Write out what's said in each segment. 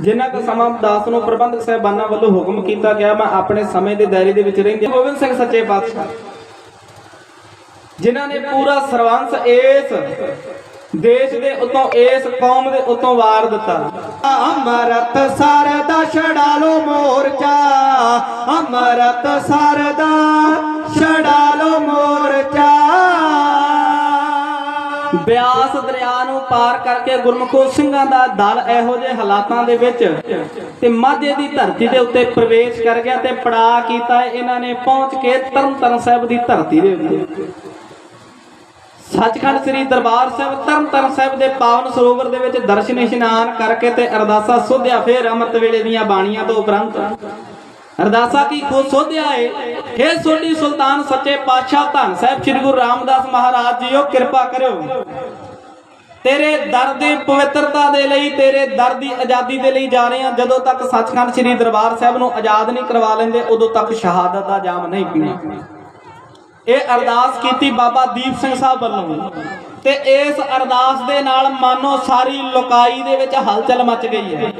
ਜਿੰਨਾ ਕੁ ਸਮਾਂ ਦਾਸ ਨੂੰ ਪ੍ਰਬੰਧਕ ਸਾਹਿਬਾਨਾਂ ਵੱਲੋਂ ਹੁਕਮ ਕੀਤਾ ਗਿਆ, ਮੈਂ ਆਪਣੇ ਸਮੇਂ ਦੇ ਦਾਇਰੇ ਦੇ ਵਿੱਚ ਰਹਿੰਦੇ ਗੋਬਿੰਦ ਸਿੰਘ ਸੱਚੇ ਪਾਤਸ਼ਾਹ। ਜਿਨ੍ਹਾਂ ਨੇ ਪੂਰਾ ਸਰਵੰਸ ਇਸ ਦੇਸ਼ ਦੇ ਉਤੋਂ, ਇਸ ਕੌਮ ਦੇ ਉਤੋਂ ਵਾਰ ਦਿੱਤਾ। ਅਮਰਤ ਸਰਦਾ ਛੜਾ ਲੋ ਮੋਰਚਾ, ਅਮਰਤ ਸਰਦਾ ਛੜਾ ਲੋ ਮੋਰਚਾ। ਬਿਆਸ ਦਰਿਆ ਨੂੰ ਪਾਰ ਕਰਕੇ ਗੁਰਮੁਖੋ ਸਿੰਘਾਂ ਦਾ ਦਲ ਇਹੋ ਜਿਹੇ ਹਾਲਾਤਾਂ ਦੇ ਵਿੱਚ ਤੇ ਮਾਝੇ ਦੀ ਧਰਤੀ ਦੇ ਉੱਤੇ ਪ੍ਰਵੇਸ਼ ਕਰ ਗਿਆ ਤੇ ਪੜਾ ਕੀਤਾ ਇਹਨਾਂ ਨੇ ਪਹੁੰਚ ਕੇ ਤਰਨਤਾਰਨ ਸਾਹਿਬ ਦੀ ਧਰਤੀ ਦੇ ਉੱਤੇ। ਸੱਚਖੰਡ ਸ੍ਰੀ ਦਰਬਾਰ ਸਾਹਿਬ ਤਰਨਤਾਰਨ ਸਾਹਿਬ ਦੇ ਪਾਵਨ ਸਰੋਵਰ ਦੇ ਵਿੱਚ ਦਰਸ਼ਨ ਇਸ਼ਨਾਨ ਕਰਕੇ ਤੇ ਅਰਦਾਸਾ ਸੋਧਿਆ, ਫੇਰ ਅੰਮ੍ਰਿਤ ਵੇਲੇ ਦੀਆਂ ਬਾਣੀਆਂ ਤੋਂ ਉਪਰੰਤ ਅਰਦਾਸਾ ਕੀ ਖੋ ਸੋਧਿਆ ਏ? ਹੇ ਸੋਢੀ ਸੁਲਤਾਨ ਸੱਚੇ ਪਾਤਸ਼ਾਹ ਧੰਨ ਸਾਹਿਬ ਸ੍ਰੀ ਗੁਰੂ ਰਾਮਦਾਸ ਮਹਾਰਾਜ ਜੀਓ, ਕਿਰਪਾ ਕਰਿਓ। ਤੇਰੇ ਦਰ ਦੀ ਪਵਿੱਤਰਤਾ ਦੇ ਲਈ, ਤੇਰੇ ਦਰ ਦੀ ਆਜ਼ਾਦੀ ਦੇ ਲਈ ਜਾ ਰਹੇ ਹਾਂ। ਜਦੋਂ ਤੱਕ ਸੱਚਖੰਡ ਸ੍ਰੀ ਦਰਬਾਰ ਸਾਹਿਬ ਨੂੰ ਆਜ਼ਾਦ ਨਹੀਂ ਕਰਵਾ ਲੈਂਦੇ, ਉਦੋਂ ਤੱਕ ਸ਼ਹਾਦਤ ਦਾ ਜਾਮ ਨਹੀਂ ਪੀਣਾ। ਇਹ ਅਰਦਾਸ ਕੀਤੀ ਬਾਬਾ ਦੀਪ ਸਿੰਘ ਸਾਹਿਬ ਵੱਲੋਂ। ਤੇ ਇਸ ਅਰਦਾਸ ਦੇ ਨਾਲ ਮਾਨੋ ਸਾਰੀ ਲੋਕਾਈ ਦੇ ਵਿੱਚ ਹਲਚਲ ਮਚ ਗਈ ਹੈ।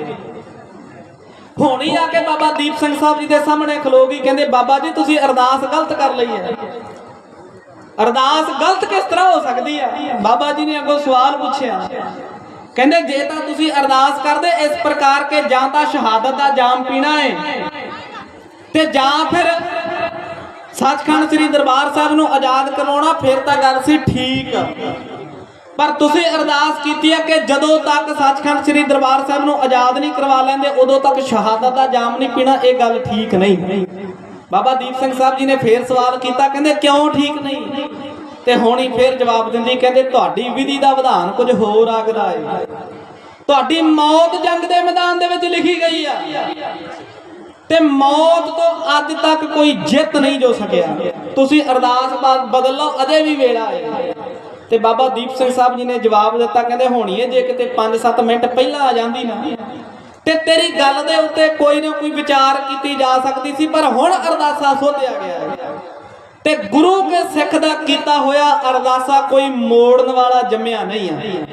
ਹੁਣ ਹੀ ਆ ਕੇ ਬਾਬਾ ਦੀਪ ਸਿੰਘ ਸਾਹਿਬ ਜੀ ਦੇ ਸਾਹਮਣੇ ਖਲੋ ਗਈ ਕਹਿੰਦੇ, ਬਾਬਾ ਜੀ, ਤੁਸੀਂ ਅਰਦਾਸ ਗਲਤ ਕਰ ਲਈ ਹੈ। ਅਰਦਾਸ ਗਲਤ ਕਿਸ ਤਰ੍ਹਾਂ ਹੋ ਸਕਦੀ ਹੈ? ਬਾਬਾ ਜੀ ਨੇ ਅੱਗੋਂ ਸਵਾਲ ਪੁੱਛਿਆ। ਕਹਿੰਦੇ, ਜੇ ਤਾਂ ਤੁਸੀਂ ਅਰਦਾਸ ਕਰਦੇ, ਇਸ ਪ੍ਰਕਾਰ ਕੇ ਜਾਂ ਤਾਂ ਸ਼ਹਾਦਤ ਦਾ ਜਾਮ ਪੀਣਾ ਹੈ ਤੇ ਜਾਂ ਫਿਰ ਸੱਚਖੰਡ ਸ੍ਰੀ ਦਰਬਾਰ ਸਾਹਿਬ ਨੂੰ ਆਜ਼ਾਦ ਕਰਵਾਉਣਾ, ਫਿਰ ਤਾਂ ਗੱਲ ਸੀ ਠੀਕ। ਪਰ ਤੁਸੀਂ ਅਰਦਾਸ ਕੀਤੀ ਹੈ ਕਿ ਜਦੋਂ ਤੱਕ ਸੱਚਖੰਡ ਸ੍ਰੀ ਦਰਬਾਰ ਸਾਹਿਬ ਨੂੰ ਆਜ਼ਾਦ ਨਹੀਂ ਕਰਵਾ ਲੈਂਦੇ, ਉਦੋਂ ਤੱਕ ਸ਼ਹਾਦਤ ਦਾ ਜਾਮ ਨਹੀਂ ਪੀਣਾ, ਇਹ ਗੱਲ ਠੀਕ ਨਹੀਂ। ਬਾਬਾ ਦੀਪ ਸਿੰਘ ਸਾਹਿਬ ਜੀ ਨੇ ਫੇਰ ਸਵਾਲ ਕੀਤਾ, ਕਹਿੰਦੇ ਕਿਉਂ ਠੀਕ ਨਹੀਂ? ਤੇ ਹੁਣੀ ਹੀ ਫੇਰ ਜਵਾਬ ਦਿੰਦੀ, ਕਹਿੰਦੇ ਤੁਹਾਡੀ ਵਿਧੀ ਦਾ ਵਿਧਾਨ ਕੁਝ ਹੋਰ ਆਗਦਾ ਹੈ ਤੁਹਾਡੀ ਮੌਤ ਜੰਗ ਦੇ ਮੈਦਾਨ ਦੇ ਵਿੱਚ ਲਿਖੀ ਗਈ ਆ। ਤੇ ਮੌਤ ਤੋਂ ਅੱਜ ਤੱਕ ਕੋਈ ਜਿੱਤ ਨਹੀਂ ਜੋ ਸਕਿਆ। ਤੁਸੀਂ ਅਰਦਾਸ ਬ- ਬਦਲ ਲਓ, ਅਜੇ ਵੀ ਵੇਲਾ ਹੈ। ਤੇ ਬਾਬਾ ਦੀਪ ਸਿੰਘ ਸਾਹਿਬ ਜੀ ਨੇ ਜਵਾਬ ਦਿੱਤਾ, ਕਹਿੰਦੇ ਹੋਣੀ ਹੈ ਜੇ ਕਿਤੇ 5-7 ਮਿੰਟ ਪਹਿਲਾਂ ਆ ਜਾਂਦੀ ਨਾ, ਤੇ ਤੇਰੀ ਗੱਲ ਦੇ ਉੱਤੇ ਕੋਈ ਨਾ ਕੋਈ ਵਿਚਾਰ ਕੀਤੀ ਜਾ ਸਕਦੀ ਸੀ, ਪਰ ਹੁਣ ਅਰਦਾਸਾ ਸੋਧਿਆ ਗਿਆ ਹੈ। ਤੇ ਗੁਰੂ ਕੇ ਸਿੱਖ ਦਾ ਕੀਤਾ ਹੋਇਆ ਅਰਦਾਸਾ ਕੋਈ ਮੋੜਨ ਵਾਲਾ ਜੰਮਿਆ ਨਹੀਂ ਹੈ।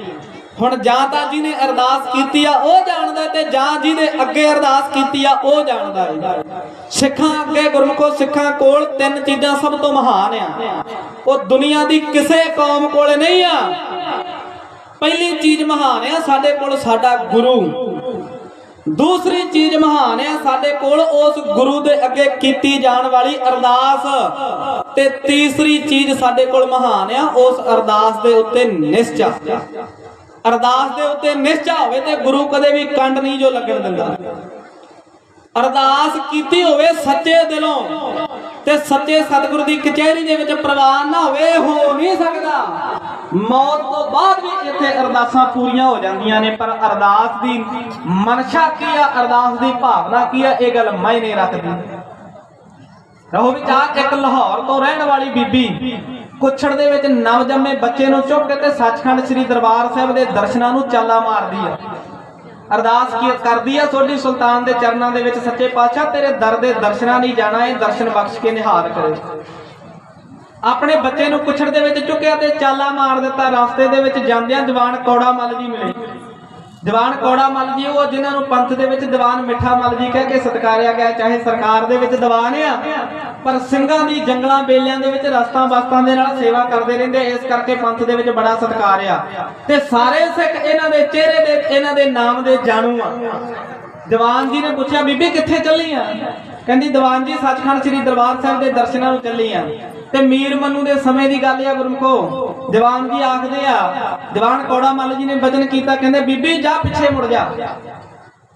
ਹੁਣ ਜਾਂ ਤਾਂ ਜਿਹਨੇ ਅਰਦਾਸ ਕੀਤੀ ਆ, ਉਹ ਜਾਣਦਾ ਤੇ ਜਾਂ ਜਿਹਨੇ ਅੱਗੇ ਅਰਦਾਸ ਕੀਤੀ ਆ, ਉਹ ਜਾਣਦਾ ਹੈ ਸਿੱਖਾਂ ਅੱਗੇ ਗੁਰਮੁਖੋ ਸਿੱਖਾਂ ਕੋਲ ਤਿੰਨ ਚੀਜ਼ਾਂ ਸਭ ਤੋਂ ਮਹਾਨ ਆ। ਉਹ ਦੁਨੀਆ ਦੀ ਕਿਸੇ ਕੌਮ ਕੋਲ ਨਹੀਂ ਆ। ਪਹਿਲੀ ਚੀਜ਼ ਮਹਾਨ ਆ ਸਾਡੇ ਕੋਲ ਸਾਡਾ ਗੁਰੂ। ਦੂਸਰੀ ਚੀਜ਼ ਮਹਾਨ ਹੈ ਸਾਡੇ ਕੋਲ ਉਸ ਗੁਰੂ ਦੇ ਅੱਗੇ ਕੀਤੀ ਜਾਣ ਵਾਲੀ ਅਰਦਾਸ। ਤੇ ਤੀਸਰੀ ਚੀਜ਼ ਸਾਡੇ ਕੋਲ ਮਹਾਨ ਆ, ਉਸ ਅਰਦਾਸ ਦੇ ਉੱਤੇ ਨਿਸ਼ਚਾ। ਅਰਦਾਸ ਦੇ ਉੱਤੇ ਨਿਸ਼ਚਾ ਹੋਵੇ ਤੇ ਗੁਰੂ ਕਦੇ ਵੀ ਕੰਡ ਨਹੀਂ ਜੋ ਲੱਗਣ ਦਿੰਦਾ। ਅਰਦਾਸ ਕੀਤੀ ਹੋਵੇ ਸੱਚੇ ਦਿਲੋਂ ਤੇ ਸੱਚੇ ਸਤਿਗੁਰੂ ਦੀ ਕਚਹਿਰੀ ਦੇ ਵਿੱਚ ਪ੍ਰਵਾਨ ਨਾ ਹੋਵੇ, ਹੋ ਨਹੀਂ ਸਕਦਾ। ਮੌਤ ਤੋਂ ਬਾਅਦ ਵੀ ਇੱਥੇ ਅਰਦਾਸਾਂ ਪੂਰੀਆਂ ਹੋ ਜਾਂਦੀਆਂ ਨੇ, ਪਰ ਅਰਦਾਸ ਦੀ ਮਨਸ਼ਾ ਕੀ ਆ? ਅਰਦਾਸ ਦੀ ਭਾਵਨਾ ਕੀ ਆ? ਇਹ ਗੱਲ ਮਾਇਨੇ ਰੱਖਦੀ। ਰਹੋ ਵਿਚਾਰ, ਇੱਕ ਲਾਹੌਰ ਤੋਂ ਰਹਿਣ ਵਾਲੀ ਬੀਬੀ ਕੁੱਛੜ ਦੇ ਵਿੱਚ ਨਵਜੰਮੇ ਬੱਚੇ ਨੂੰ ਚੁੱਕ ਕੇ ਤੇ ਸੱਚਖੰਡ ਸ੍ਰੀ ਦਰਬਾਰ ਸਾਹਿਬ ਦੇ ਦਰਸ਼ਨਾਂ ਨੂੰ ਚਾਲਾ ਮਾਰਦੀ ਆ। ਅਰਦਾਸ ਕੀ ਕਰਦੀ ਆ? ਸੋਢੀ ਸੁਲਤਾਨ ਦੇ ਚਰਨਾਂ ਦੇ ਵਿੱਚ ਸੱਚੇ ਪਾਤਸ਼ਾਹ, ਤੇਰੇ ਦਰ ਦੇ ਦਰਸ਼ਨਾਂ ਨਹੀਂ ਜਾਣਾ ਇਹ ਦਰਸ਼ਨ ਬਖਸ਼ ਕੇ ਨਿਹਾਲ ਕਰੇ। ਆਪਣੇ ਬੱਚੇ ਨੂੰ ਕੁਛੜ ਦੇ ਵਿੱਚ ਚੁੱਕਿਆ ਤੇ ਚਾਲਾ ਮਾਰ ਦਿੱਤਾ, ਰਸਤੇ ਦੇ ਵਿੱਚ ਜਾਂਦਿਆਂ ਦੀਵਾਨ ਕੌੜਾ ਮੱਲ ਜੀ ਮਿਲੇ। ਦੀਵਾਨ ਕੌੜਾ ਮੱਲ ਜੀ, ਉਹ ਜਿਨ੍ਹਾਂ ਨੂੰ ਪੰਥ ਦੇ ਵਿੱਚ ਦੀਵਾਨ ਮਿੱਠਾ ਮੱਲ ਜੀ ਕਹਿ ਕੇ ਸਤਕਾਰਿਆ ਗਿਆ, ਚਾਹੇ ਸਰਕਾਰ ਦੇ ਵਿੱਚ ਦੀਵਾਨ ਆ, ਪਰ ਸਿੰਘਾਂ ਦੀ ਜੰਗਲਾਂ ਬੇਲਿਆਂ ਦੇ ਵਿੱਚ ਰਸਤਾ ਬਸਤਾਂ ਦੇ ਨਾਲ ਸੇਵਾ ਕਰਦੇ ਰਹਿੰਦੇ, ਇਸ ਕਰਕੇ ਪੰਥ ਦੇ ਵਿੱਚ ਬੜਾ ਸਤਕਾਰ ਆ। ਤੇ ਸਾਰੇ ਸਿੱਖ ਇਹਨਾਂ ਦੇ ਚਿਹਰੇ ਦੇ, ਇਹਨਾਂ ਦੇ ਨਾਮ ਦੇ ਜਾਣੂ ਆ। ਦੀਵਾਨ ਜੀ ਨੇ ਪੁੱਛਿਆ, ਬੀਬੀ ਕਿੱਥੇ ਚੱਲੀ ਆ? ਕਹਿੰਦੀ, ਦੀਵਾਨ ਜੀ ਸੱਚਖੰਡ ਸ੍ਰੀ ਦਰਬਾਰ ਸਾਹਿਬ ਦੇ ਦਰਸ਼ਨਾਂ ਨੂੰ ਚੱਲੀ ਆ। ਤੇ ਮੀਰ ਮੰਨੂ ਦੇ ਸਮੇਂ ਦੀ ਗੱਲ ਆ ਗੁਰਮਖੋ। ਦੀਵਾਨ ਜੀ ਆਖਦੇ ਆ, ਦੀਵਾਨ ਕੌੜਾ ਮੱਲ ਜੀ ਨੇ ਬਚਨ ਕੀਤਾ, ਕਹਿੰਦੇ, ਬੀਬੀ, ਜਾ ਪਿੱਛੇ ਮੁੜ ਜਾ।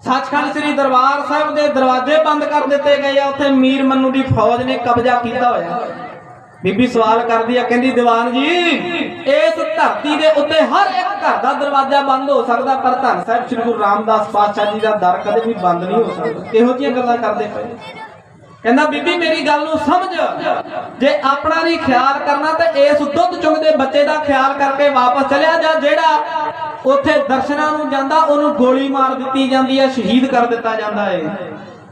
ਸੱਚਖੰਡ ਸ੍ਰੀ ਦਰਬਾਰ ਸਾਹਿਬ ਦੇ ਦਰਵਾਜ਼ੇ ਬੰਦ ਕਰ ਦਿੱਤੇ ਗਏ ਆ, ਉੱਥੇ ਮੀਰ ਮਨੂ ਦੀ ਫੌਜ ਨੇ ਕਬਜ਼ਾ ਕੀਤਾ ਹੋਇਆ। ਬੀਬੀ ਸਵਾਲ ਕਰਦੀ ਆ, ਕਹਿੰਦੀ, ਦੀਵਾਨ ਜੀ, ਇਸ ਧਰਤੀ ਦੇ ਉੱਤੇ ਹਰ ਇੱਕ ਘਰ ਦਾ ਦਰਵਾਜ਼ਾ ਬੰਦ ਹੋ ਸਕਦਾ, ਪਰ ਧੰਨ ਸਾਹਿਬ, ਸ੍ਰੀ ਗੁਰੂ ਰਾਮਦਾਸ ਪਾਤਸ਼ਾਹ ਜੀ ਦਾ ਦਰ ਕਦੇ ਵੀ ਬੰਦ ਨਹੀਂ ਹੋ ਸਕਦਾ। ਇਹੋ ਜਿਹੀਆਂ ਗੱਲਾਂ ਕਰਦੇ ਪਏ? ਕਹਿੰਦਾ, ਬੀਬੀ, ਮੇਰੀ ਗੱਲ ਨੂੰ ਸਮਝ। ਜੇ ਆਪਣਾ ਨਹੀਂ ਖਿਆਲ ਕਰਨਾ ਤੇ ਇਸ ਦੁੱਧ ਚੁੰਗਦੇ ਬੱਚੇ ਦਾ ਖਿਆਲ ਕਰਕੇ ਵਾਪਸ ਚਲਿਆ ਜਾ, ਜਿਹੜਾ ਉੱਥੇ ਦਰਸ਼ਨਾਂ ਨੂੰ ਜਾਂਦਾ, ਉਹਨੂੰ ਗੋਲੀ ਮਾਰ ਦਿੱਤੀ ਜਾਂਦੀ ਹੈ, ਸ਼ਹੀਦ ਕਰ ਦਿੱਤਾ ਜਾਂਦਾ ਹੈ।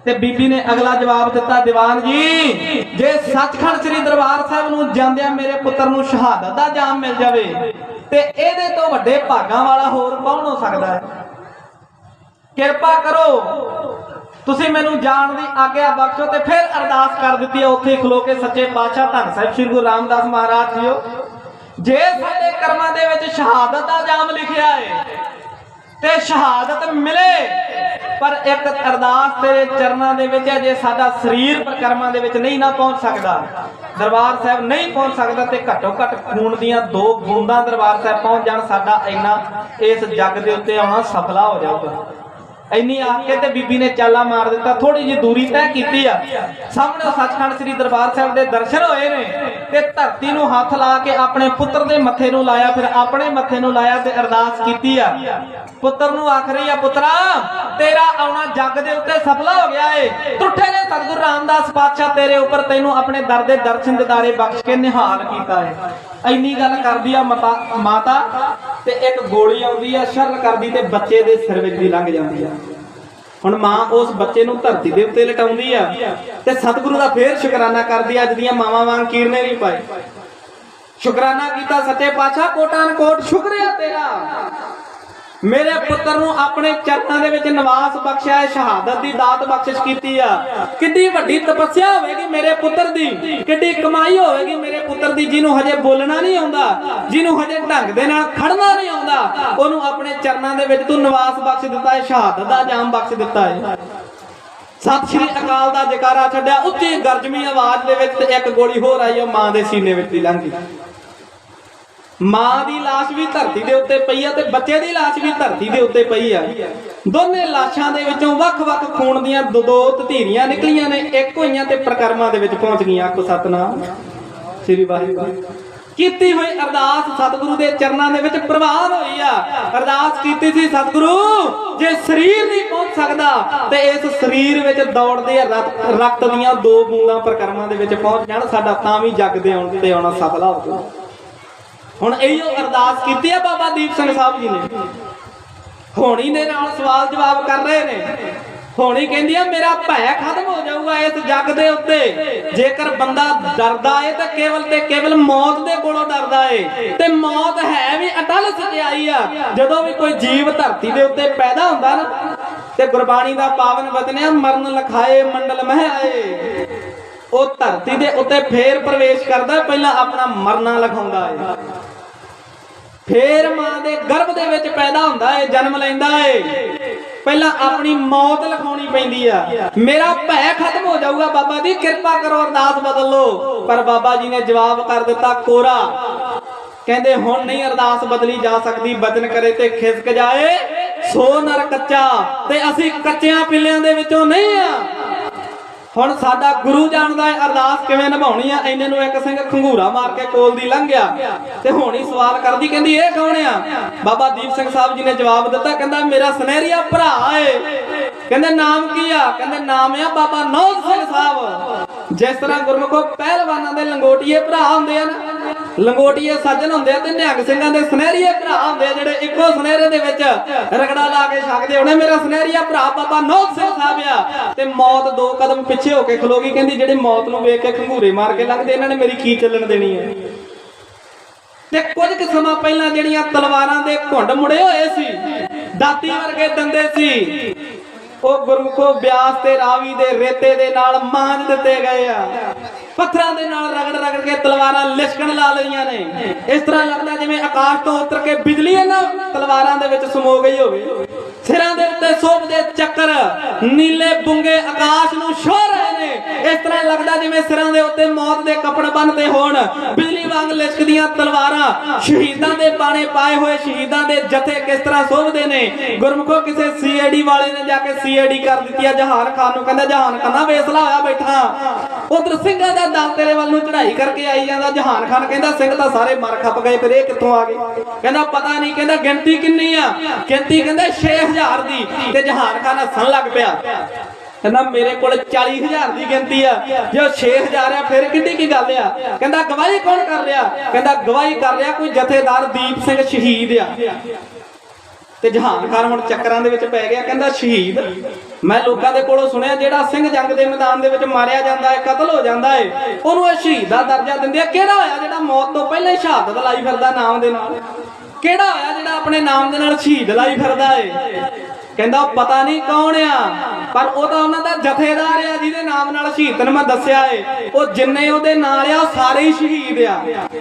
ਤੇ ਬੀਬੀ ਨੇ ਅਗਲਾ ਜਵਾਬ ਦਿੱਤਾ, ਦੀਵਾਨ ਜੀ, ਜੇ ਸੱਚਖੰਡ ਸ੍ਰੀ ਦਰਬਾਰ ਸਾਹਿਬ ਨੂੰ ਜਾਂਦਿਆਂ ਮੇਰੇ ਪੁੱਤਰ ਨੂੰ ਸ਼ਹਾਦਤ ਦਾ ਜਾਮ ਮਿਲ ਜਾਵੇ, ਤੇ ਇਹਦੇ ਤੋਂ ਵੱਡੇ ਭਾਗਾਂ ਵਾਲਾ ਹੋਰ ਕੌਣ ਹੋ ਸਕਦਾ ਹੈ? ਕਿਰਪਾ ਕਰੋ ਤੁਸੀਂ ਮੈਨੂੰ ਜਾਣ ਦੀ ਆਗਿਆ ਬਖਸ਼ੋ ਤੇ ਫਿਰ ਅਰਦਾਸ ਕਰ ਦਿੱਤੀ ਹੈ, ਉੱਥੇ ਖਲੋ ਕੇ ਸੱਚੇ ਪਾਤਸ਼ਾਹ ਧੰਨ ਸਾਹਿਬ ਸ੍ਰੀ ਗੁਰੂ ਰਾਮਦਾਸ ਮਹਾਰਾਜ ਜੀਓ। ਜੇ ਸਾਡੇ ਕਰਮਾਂ ਦੇ ਵਿੱਚ ਸ਼ਹਾਦਤ ਦਾ ਜਾਮ ਲਿਖਿਆ ਹੈ ਤੇ ਸ਼ਹਾਦਤ ਮਿਲੇ, ਪਰ ਇੱਕ ਅਰਦਾਸ ਤੇਰੇ ਚਰਨਾਂ ਦੇ ਵਿੱਚ ਹੈ, ਜੇ ਸਾਡਾ ਸਰੀਰ ਕਰਮਾਂ ਦੇ ਵਿੱਚ ਨਹੀਂ ਨਾ ਪਹੁੰਚ ਸਕਦਾ, ਦਰਬਾਰ ਸਾਹਿਬ ਨਹੀਂ ਪਹੁੰਚ ਸਕਦਾ ਤੇ ਘੱਟੋ ਘੱਟ ਖੂਨ ਦੀਆਂ ਦੋ ਬੂੰਦਾਂ ਦਰਬਾਰ ਸਾਹਿਬ ਪਹੁੰਚ ਜਾਣ, ਸਾਡਾ ਇੰਨਾ ਇਸ ਜੱਗ ਦੇ ਉੱਤੇ ਆਉਣਾ ਸਫਲਾ ਹੋ ਜਾਊਗਾ। ਇੰਨੀ ਆਖ ਕੇ ਤੇ ਬੀਬੀ ਨੇ ਚਾਲਾ ਮਾਰ ਦਿੱਤਾ ਥੋੜੀ ਜਿਹੀ ਦੂਰੀ ਤੈਅ ਕੀਤੀ ਆ। ਸਾਹਮਣੇ ਸੱਚਖੰਡ ਸ੍ਰੀ ਦਰਬਾਰ ਸਾਹਿਬ ਦੇ ਦਰਸ਼ਨ ਹੋਏ ਨੇ ਤੇ ਧਰਤੀ ਨੂੰ ਹੱਥ ਲਾ ਕੇ ਆਪਣੇ ਪੁੱਤਰ ਦੇ ਮੱਥੇ ਨੂੰ ਲਾਇਆ, ਫਿਰ ਆਪਣੇ ਮੱਥੇ ਨੂੰ ਲਾਇਆ ਤੇ ਅਰਦਾਸ ਕੀਤੀ ਆ। ਪੁੱਤਰ ਨੂੰ ਆਖ ਰਹੀ ਆ, ਪੁੱਤਰਾ, ਤੇਰਾ ਆਉਣਾ ਜੱਗ ਦੇ ਉੱਤੇ ਸਫਲਾ ਹੋ ਗਿਆ ਏ। ਟੁੱਟੇ ਨੇ ਸਤਿਗੁਰੂ ਰਾਮਦਾਸ ਪਾਤਸ਼ਾਹ ਤੇਰੇ ਉੱਪਰ ਤੈਨੂੰ ਆਪਣੇ ਦਰ ਦੇ ਦਰਸ਼ਨ ਦਿਦਾਰੇ ਬਖਸ਼ ਕੇ ਨਿਹਾਲ ਕੀਤਾ ਏ। ਇੰਨੀ ਗੱਲ ਕਰਦੀ ਆ ਮਤਾ, ਮਾਤਾ ਤੇ ਇੱਕ ਗੋਲੀ ਆਉਂਦੀ ਆ, ਸ਼ਰਨ ਕਰਦੀ ਤੇ ਬੱਚੇ ਦੇ ਸਿਰ ਵਿੱਚ ਦੀ ਲੰਘ ਜਾਂਦੀ ਆ। ਹੁਣ ਮਾਂ ਉਸ ਬੱਚੇ ਨੂੰ ਧਰਤੀ ਦੇ ਉੱਤੇ ਲਟਾਉਂਦੀ ਆ ਤੇ ਸਤਿਗੁਰੂ ਦਾ ਫੇਰ ਸ਼ੁਕਰਾਨਾ ਕਰਦੀ ਆ ਅੱਜ ਦੀਆਂ ਮਾਵਾਂ ਵਾਂਗ ਕੀਰਨੇ ਨਹੀਂ ਪਾਏ। ਸ਼ੁਕਰਾਨਾ ਕੀਤਾ ਸੱਚੇ ਪਾਤਸ਼ਾਹ ਕੋਟਾਨ ਕੋਟ ਸ਼ੁਕਰਿਆ ਤੇਰਾ। ਮੇਰੇ ਪੁੱਤਰ ਨੂੰ ਆਪਣੇ ਚਰਨਾਂ ਦੇ ਵਿੱਚ ਨਿਵਾਸ ਬਖਸ਼ਿਆ ਹੈ ਸ਼ਹਾਦਤ ਦੀ ਦਾਤ ਬਖਸ਼ਿਸ਼ ਕੀਤੀ ਆ। ਕਿੱਡੀ ਵੱਡੀ ਤਪੱਸਿਆ ਹੋਵੇਗੀ ਮੇਰੇ ਪੁੱਤਰ ਦੀ। ਕਿੱਡੀ ਕਮਾਈ ਹੋਵੇਗੀ ਮੇਰੇ ਪੁੱਤਰ ਦੀ, ਜਿਹਨੂੰ ਹਜੇ ਬੋਲਣਾ ਨਹੀਂ ਆਉਂਦਾ, ਜਿਹਨੂੰ ਹਜੇ ਢੰਗ ਦੇ ਨਾਲ ਖੜਨਾ ਨਹੀਂ ਆਉਂਦਾ। ਉਹਨੂੰ ਆਪਣੇ ਚਰਨਾਂ ਦੇ ਵਿੱਚ ਤੂੰ ਨਿਵਾਸ ਬਖਸ਼ ਦਿੱਤਾ ਹੈ ਸ਼ਹਾਦਤ ਦਾ ਜਾਮ ਬਖਸ਼ ਦਿੱਤਾ ਹੈ ਸਤਿ ਸ਼੍ਰੀ ਅਕਾਲ ਦਾ ਜਕਾਰਾ ਛੱਡਿਆ, ਉੱਚੀ ਗਰਜਮੀ ਆਵਾਜ਼ ਦੇ ਵਿੱਚ ਇੱਕ ਗੋਲੀ ਹੋਰ ਆਈ, ਉਹ ਮਾਂ ਦੇ ਸੀਨੇ ਵਿੱਚ ਦੀ ਲੰਘ ਮਾਂ ਦੀ ਲਾਸ਼ ਵੀ ਧਰਤੀ ਦੇ ਉੱਤੇ ਪਈ ਆ ਤੇ ਬੱਚੇ ਦੀ ਲਾਸ਼ ਵੀ ਧਰਤੀ ਦੇ ਉੱਤੇ ਪਈ ਆ। ਦੋਨੇ ਲਾਸ਼ਾਂ ਦੇ ਵਿੱਚੋਂ ਵੱਖ-ਵੱਖ ਖੂਨ ਦੀਆਂ ਦੋ ਦੋ ਧੀਰੀਆਂ ਨਿਕਲੀਆਂ ਨੇ, ਇੱਕ ਹੋਈਆਂ ਤੇ ਪ੍ਰਕਰਮਾਂ ਦੇ ਵਿੱਚ ਪਹੁੰਚ ਗਈਆਂ। ਆਖੋ ਸਤਨਾਮ। ਸ੍ਰੀ ਵਾਹਿਗੁਰੂ। ਕੀਤੀ ਹੋਈ ਅਰਦਾਸ ਸਤਿਗੁਰੂ ਦੇ ਚਰਨਾਂ ਦੇ ਵਿੱਚ ਪ੍ਰਵਾਨ ਹੋਈ ਆ। ਅਰਦਾਸ ਕੀਤੀ ਸੀ ਸਤਿਗੁਰੂ, ਜੇ ਸਰੀਰ ਨਹੀਂ ਪਹੁੰਚ ਸਕਦਾ ਤੇ ਇਸ ਸਰੀਰ ਵਿੱਚ ਦੌੜਦੇ ਆ ਰਕਤ ਦੀਆਂ ਦੋ ਬੂੰਦਾਂ ਪ੍ਰਕਰਮਾਂ ਦੇ ਵਿੱਚ ਪਹੁੰਚ ਜਾਣ, ਸਾਡਾ ਤਾਂ ਵੀ ਜੱਗ ਦੇ ਆਉਣ ਤੇ ਆਉਣਾ ਸਫਲਾ ਹੋ ਜਾਊ ਹੁਣ ਇਹੋ ਅਰਦਾਸ ਕੀਤੀ ਆ ਬਾਬਾ ਦੀਪ ਸਿੰਘ ਸਾਹਿਬ ਜੀ ਨੇ। ਹੋਣੀ ਦੇ ਨਾਲ ਸਵਾਲ ਜਵਾਬ ਕਰ ਰਹੇ ਨੇ। ਹੋਣੀ ਕਹਿੰਦੀ ਆ, ਮੇਰਾ ਭੈ ਖਤਮ ਹੋ ਜਾਊਗਾ ਇਸ ਜੱਗ ਦੇ ਉੱਤੇ। ਜੇਕਰ ਬੰਦਾ ਡਰਦਾ ਏ ਤਾਂ ਕੇਵਲ ਤੇ ਕੇਵਲ ਮੌਤ ਦੇ ਕੋਲੋਂ ਡਰਦਾ ਏ। ਤੇ ਮੌਤ ਹੈ ਵੀ ਅਟਲ ਸਚਾਈ ਆ। ਜਦੋਂ ਵੀ ਕੋਈ ਜੀਵ ਧਰਤੀ ਦੇ ਉੱਤੇ ਪੈਦਾ ਹੁੰਦਾ ਨਾ, ਤੇ ਗੁਰਬਾਣੀ ਦਾ ਪਾਵਨ ਵਚਨ ਮਰਨ ਲਖਾਏ, ਮੰਡਲ ਮਹਿ ਆਏ ਉਹ ਧਰਤੀ ਦੇ ਉੱਤੇ ਫੇਰ ਪ੍ਰਵੇਸ਼ ਕਰਦਾ, ਪਹਿਲਾਂ ਆਪਣਾ ਮਰਨਾ ਲਿਖਾਉਂਦਾ ਏ। ਫੇਰ ਮਾਂ ਦੇ ਗਰਭ ਦੇ ਵਿੱਚ ਪੈਦਾ ਹੁੰਦਾ ਏ, ਜਨਮ ਲੈਂਦਾ ਏ। ਪਹਿਲਾਂ ਆਪਣੀ ਮੌਤ ਲਿਖਾਉਣੀ ਪੈਂਦੀ ਆ। ਮੇਰਾ ਭੈ ਖਤਮ ਹੋ ਜਾਊਗਾ ਬਾਬਾ ਜੀ, ਕਿਰਪਾ ਕਰੋ, ਅਰਦਾਸ ਬਦਲ ਲਓ। ਪਰ ਬਾਬਾ ਜੀ ਨੇ ਜਵਾਬ ਕਰ ਦਿੱਤਾ, ਕੋਰਾ। ਕਹਿੰਦੇ, ਹੁਣ ਨਹੀਂ ਅਰਦਾਸ ਬਦਲੀ ਜਾ ਸਕਦੀ ਬਦਨ ਕਰੇ ਤੇ ਖਿਸਕ ਜਾਏ। ਸੋ ਨਰ ਕੱਚਾ, ਤੇ ਅਸੀਂ ਕੱਚਿਆਂ ਪਿੱਲਿਆਂ ਦੇ ਵਿੱਚੋਂ ਨਹੀਂ ਆ। ਹੁਣ ਸਾਡਾ ਗੁਰੂ ਜਾਣਦਾ ਹੈ, ਅਰਦਾਸ ਕਿਵੇਂ ਨਿਭਾਉਣੀ ਆ? ਇੰਨੇ ਨੂੰ ਇੱਕ ਸਿੰਘ ਖੰਗੂਰਾ ਮਾਰ ਕੇ ਕੋਲ ਦੀ ਲੰਘ ਗਿਆ ਤੇ ਹੁਣ ਹੀ ਸਵਾਲ ਕਰਦੀ ਕਹਿੰਦੀ, ਇਹ ਕੌਣ ਆ? ਬਾਬਾ ਦੀਪ ਸਿੰਘ ਸਾਹਿਬ ਜੀ ਨੇ ਜਵਾਬ ਦਿੱਤਾ, ਕਹਿੰਦਾ, ਮੇਰਾ ਸੁਨਹਿਰੀਆ ਭਰਾ ਏ। ਕਹਿੰਦੇ, ਨਾਮ ਕੀ ਆ? ਕਹਿੰਦੇ, ਨਾਮ ਆ ਬਾਬਾ ਨੌਜ ਸਿੰਘ ਸਾਹਿਬ। ਜਿਸ ਤਰ੍ਹਾਂ ਗੁਰਮੁਖੋ ਪਹਿਲਵਾਨਾਂ ਦੇ ਲੰਗੋਟੀਏ ਭਰਾ ਹੁੰਦੇ ਆ ਨਾ ਲੰਗੋਟੀਏ ਸੱਜਣ ਹੁੰਦੇ ਆ ਤੇ ਨਿਹੰਗ ਸਿੰਘਾਂ ਦੇ ਸੁਨਹਿਰੀਏ ਭਰਾ ਹੁੰਦੇ ਜਿਹੜੇ ਇੱਕੋ ਸੁਨਹਿਰੇ ਦੇ ਵਿੱਚ ਰਗੜਾ ਲਾ ਕੇ ਛਕਦੇ ਹੋਣੇ। ਮੇਰਾ ਸੁਨਹਿਰੀਆ ਭਰਾ ਬਾਬਾ ਨੌਜ ਸਿੰਘ ਸਾਹਿਬ ਆ। ਤੇ ਮੌਤ ਦੋ ਕਦਮ ਪਿੱਛੇ ਹੋ ਕੇ ਖਲੋਗੀ ਕਹਿੰਦੀ ਜਿਹੜੇ ਮੌਤ ਨੂੰ ਵੇਖ ਕੇ ਖੰਗੂਰੇ ਮਾਰ ਕੇ ਲੰਘਦੇ, ਇਹਨਾਂ ਨੇ ਮੇਰੀ ਕੀ ਚੱਲਣ ਦੇਣੀ ਹੈ? ਤੇ ਕੁਝ ਕੁ ਸਮਾਂ ਪਹਿਲਾਂ ਜਿਹੜੀਆਂ ਤਲਵਾਰਾਂ ਦੇ ਘੁੰਡ ਮੁੜੇ ਹੋਏ ਸੀ, ਦਾਤੀ ਵਰਗੇ ਦੰਦੇ ਸੀ ਉਹ ਗੁਰਮੁਖੋ ਬਿਆਸ ਤੇ ਰਾਵੀ ਦੇ ਰੇਤੇ ਦੇ ਨਾਲ ਮਾਂਜ ਦਿੱਤੇ ਗਏ ਆ। ਪੱਥਰਾਂ ਦੇ ਨਾਲ ਰਗੜ ਰਗੜ ਕੇ ਤਲਵਾਰਾਂ ਲਿਸ਼ਕਣ ਲਾ ਲਈਆਂ ਨੇ। ਇਸ ਤਰ੍ਹਾਂ ਲੱਗਦਾ ਜਿਵੇਂ ਆਕਾਸ਼ ਤੋਂ ਉਤਰ ਕੇ ਬਿਜਲੀ ਇਹਨਾਂ ਤਲਵਾਰਾਂ ਦੇ ਵਿੱਚ ਸਮੋ ਗਈ ਹੋਵੇ। ਸਿਰਾਂ ਦੇ ਉੱਤੇ ਸੋਭਦੇ ਚੱਕਰ ਨੀਲੇ ਬੁੰਗੇ ਆਕਾਸ਼ ਨੂੰ ਛੋ ਰਹੇ ਨੇ। ਇਸ ਤਰ੍ਹਾਂ ਲੱਗਦਾ ਜਿਵੇਂ ਸਿਰਾਂ ਦੇ ਉੱਤੇ ਮੌਤ ਦੇ ਕੱਪੜ ਬੰਨਦੇ ਹੋਣ। ਬਿਜਲੀ ਵਾਂਗ ਲਿਸ਼ਕਦੀਆਂ ਤਲਵਾਰਾਂ ਸ਼ਹੀਦਾਂ ਦੇ ਬਾਣੇ ਪਾਏ ਹੋਏ ਸ਼ਹੀਦਾਂ ਦੇ ਜਥੇ ਕਿਸ ਤਰ੍ਹਾਂ ਸੋਭਦੇ ਨੇ? ਗੁਰਮੁਖੋ ਕਿਸੇ ਸੀਆਈਡੀ ਵਾਲੇ ਨੇ ਜਾ ਕੇ ਸੀਆਈਡੀ ਕਰ ਦਿੱਤੀ ਆ ਜਹਾਨ ਖਾਨ ਨੂੰ। ਕਹਿੰਦਾ ਜਹਾਨ ਖਾਨਾ ਵੇਸਲਾ ਹੋਇਆ ਬੈਠਾ। ਉਧਰ ਸਿੰਘਾਂ ਦਾ ਦਲ ਤੇਰੇ ਵੱਲ ਨੂੰ ਚੜ੍ਹਾਈ ਕਰਕੇ ਆਈ ਜਾਂਦਾ। ਜਹਾਨ ਖਾਨ ਕਹਿੰਦਾ, ਸਿੰਘ ਤਾਂ ਸਾਰੇ ਮਰ ਖੱਪ ਗਏ, ਫਿਰ ਇਹ ਕਿੱਥੋਂ ਆ ਗਏ? ਕਹਿੰਦਾ, ਪਤਾ ਨਹੀਂ। ਕਹਿੰਦਾ, ਗਿਣਤੀ ਕਿੰਨੀ ਆ? ਗਿਣਤੀ ਕਹਿੰਦੇ 6000 ਦੀ। ਤੇ ਜਹਾਨ ਖਾਨ ਹੱਸਣ ਲੱਗ ਪਿਆ। ਕਹਿੰਦਾ, ਮੇਰੇ ਕੋਲ 40000 ਦੀ ਗਿਣਤੀ ਆ। ਜੇ ਉਹ 6000 ਆ, ਫਿਰ ਕਿੱਡੀ ਕੀ ਗੱਲ ਆ? ਕਹਿੰਦਾ, ਗਵਾਹੀ ਕੌਣ ਕਰ ਰਿਹਾ? ਕਹਿੰਦਾ, ਗਵਾਹੀ ਕਰ ਰਿਹਾ ਕੋਈ ਜਥੇਦਾਰ ਦੀਪ ਸਿੰਘ ਸ਼ਹੀਦ ਆ। ਤੇ ਜਹਾਨ ਖਾਨ ਹੁਣ ਚੱਕਰਾਂ ਦੇ ਵਿੱਚ ਪੈ ਗਿਆ, ਕਹਿੰਦਾ ਸ਼ਹੀਦ। ਮੈਂ ਲੋਕਾਂ ਦੇ ਕੋਲੋਂ ਸੁਣਿਆ, ਜਿਹੜਾ ਸਿੰਘ ਜੰਗ ਦੇ ਮੈਦਾਨ ਦੇ ਵਿੱਚ ਮਾਰਿਆ ਜਾਂਦਾ ਹੈ, ਕਤਲ ਹੋ ਜਾਂਦਾ ਹੈ, ਉਹਨੂੰ ਇਹ ਸ਼ਹੀਦ ਦਾ ਦਰਜਾ ਦਿੰਦੇ ਆ। ਕਿਹੜਾ ਹੋਇਆ ਜਿਹੜਾ ਮੌਤ ਤੋਂ ਪਹਿਲਾਂ ਹੀ ਸ਼ਹਾਦਤ ਲਾਈ ਫਿਰਦਾ ਨਾਮ ਦੇ ਨਾਲ? ਕਿਹੜਾ ਹੋਇਆ ਜਿਹੜਾ ਆਪਣੇ ਨਾਮ ਦੇ ਨਾਲ ਸ਼ਹੀਦ ਲਾਈ ਫਿਰਦਾ ਹੈ? ਕਹਿੰਦਾ ਪਤਾ ਨਹੀਂ ਕੌਣ ਆ, ਪਰ ਉਹ ਤਾਂ ਉਹਨਾਂ ਦਾ ਜਥੇਦਾਰ ਆ ਜਿਹਦੇ ਨਾਮ ਨਾਲ ਸ਼ਹੀਦ ਮੈਂ ਦੱਸਿਆ ਏ। ਉਹ ਜਿੰਨੇ ਉਹਦੇ ਨਾਲ ਆ ਸਾਰੇ ਹੀ ਸ਼ਹੀਦ ਆ।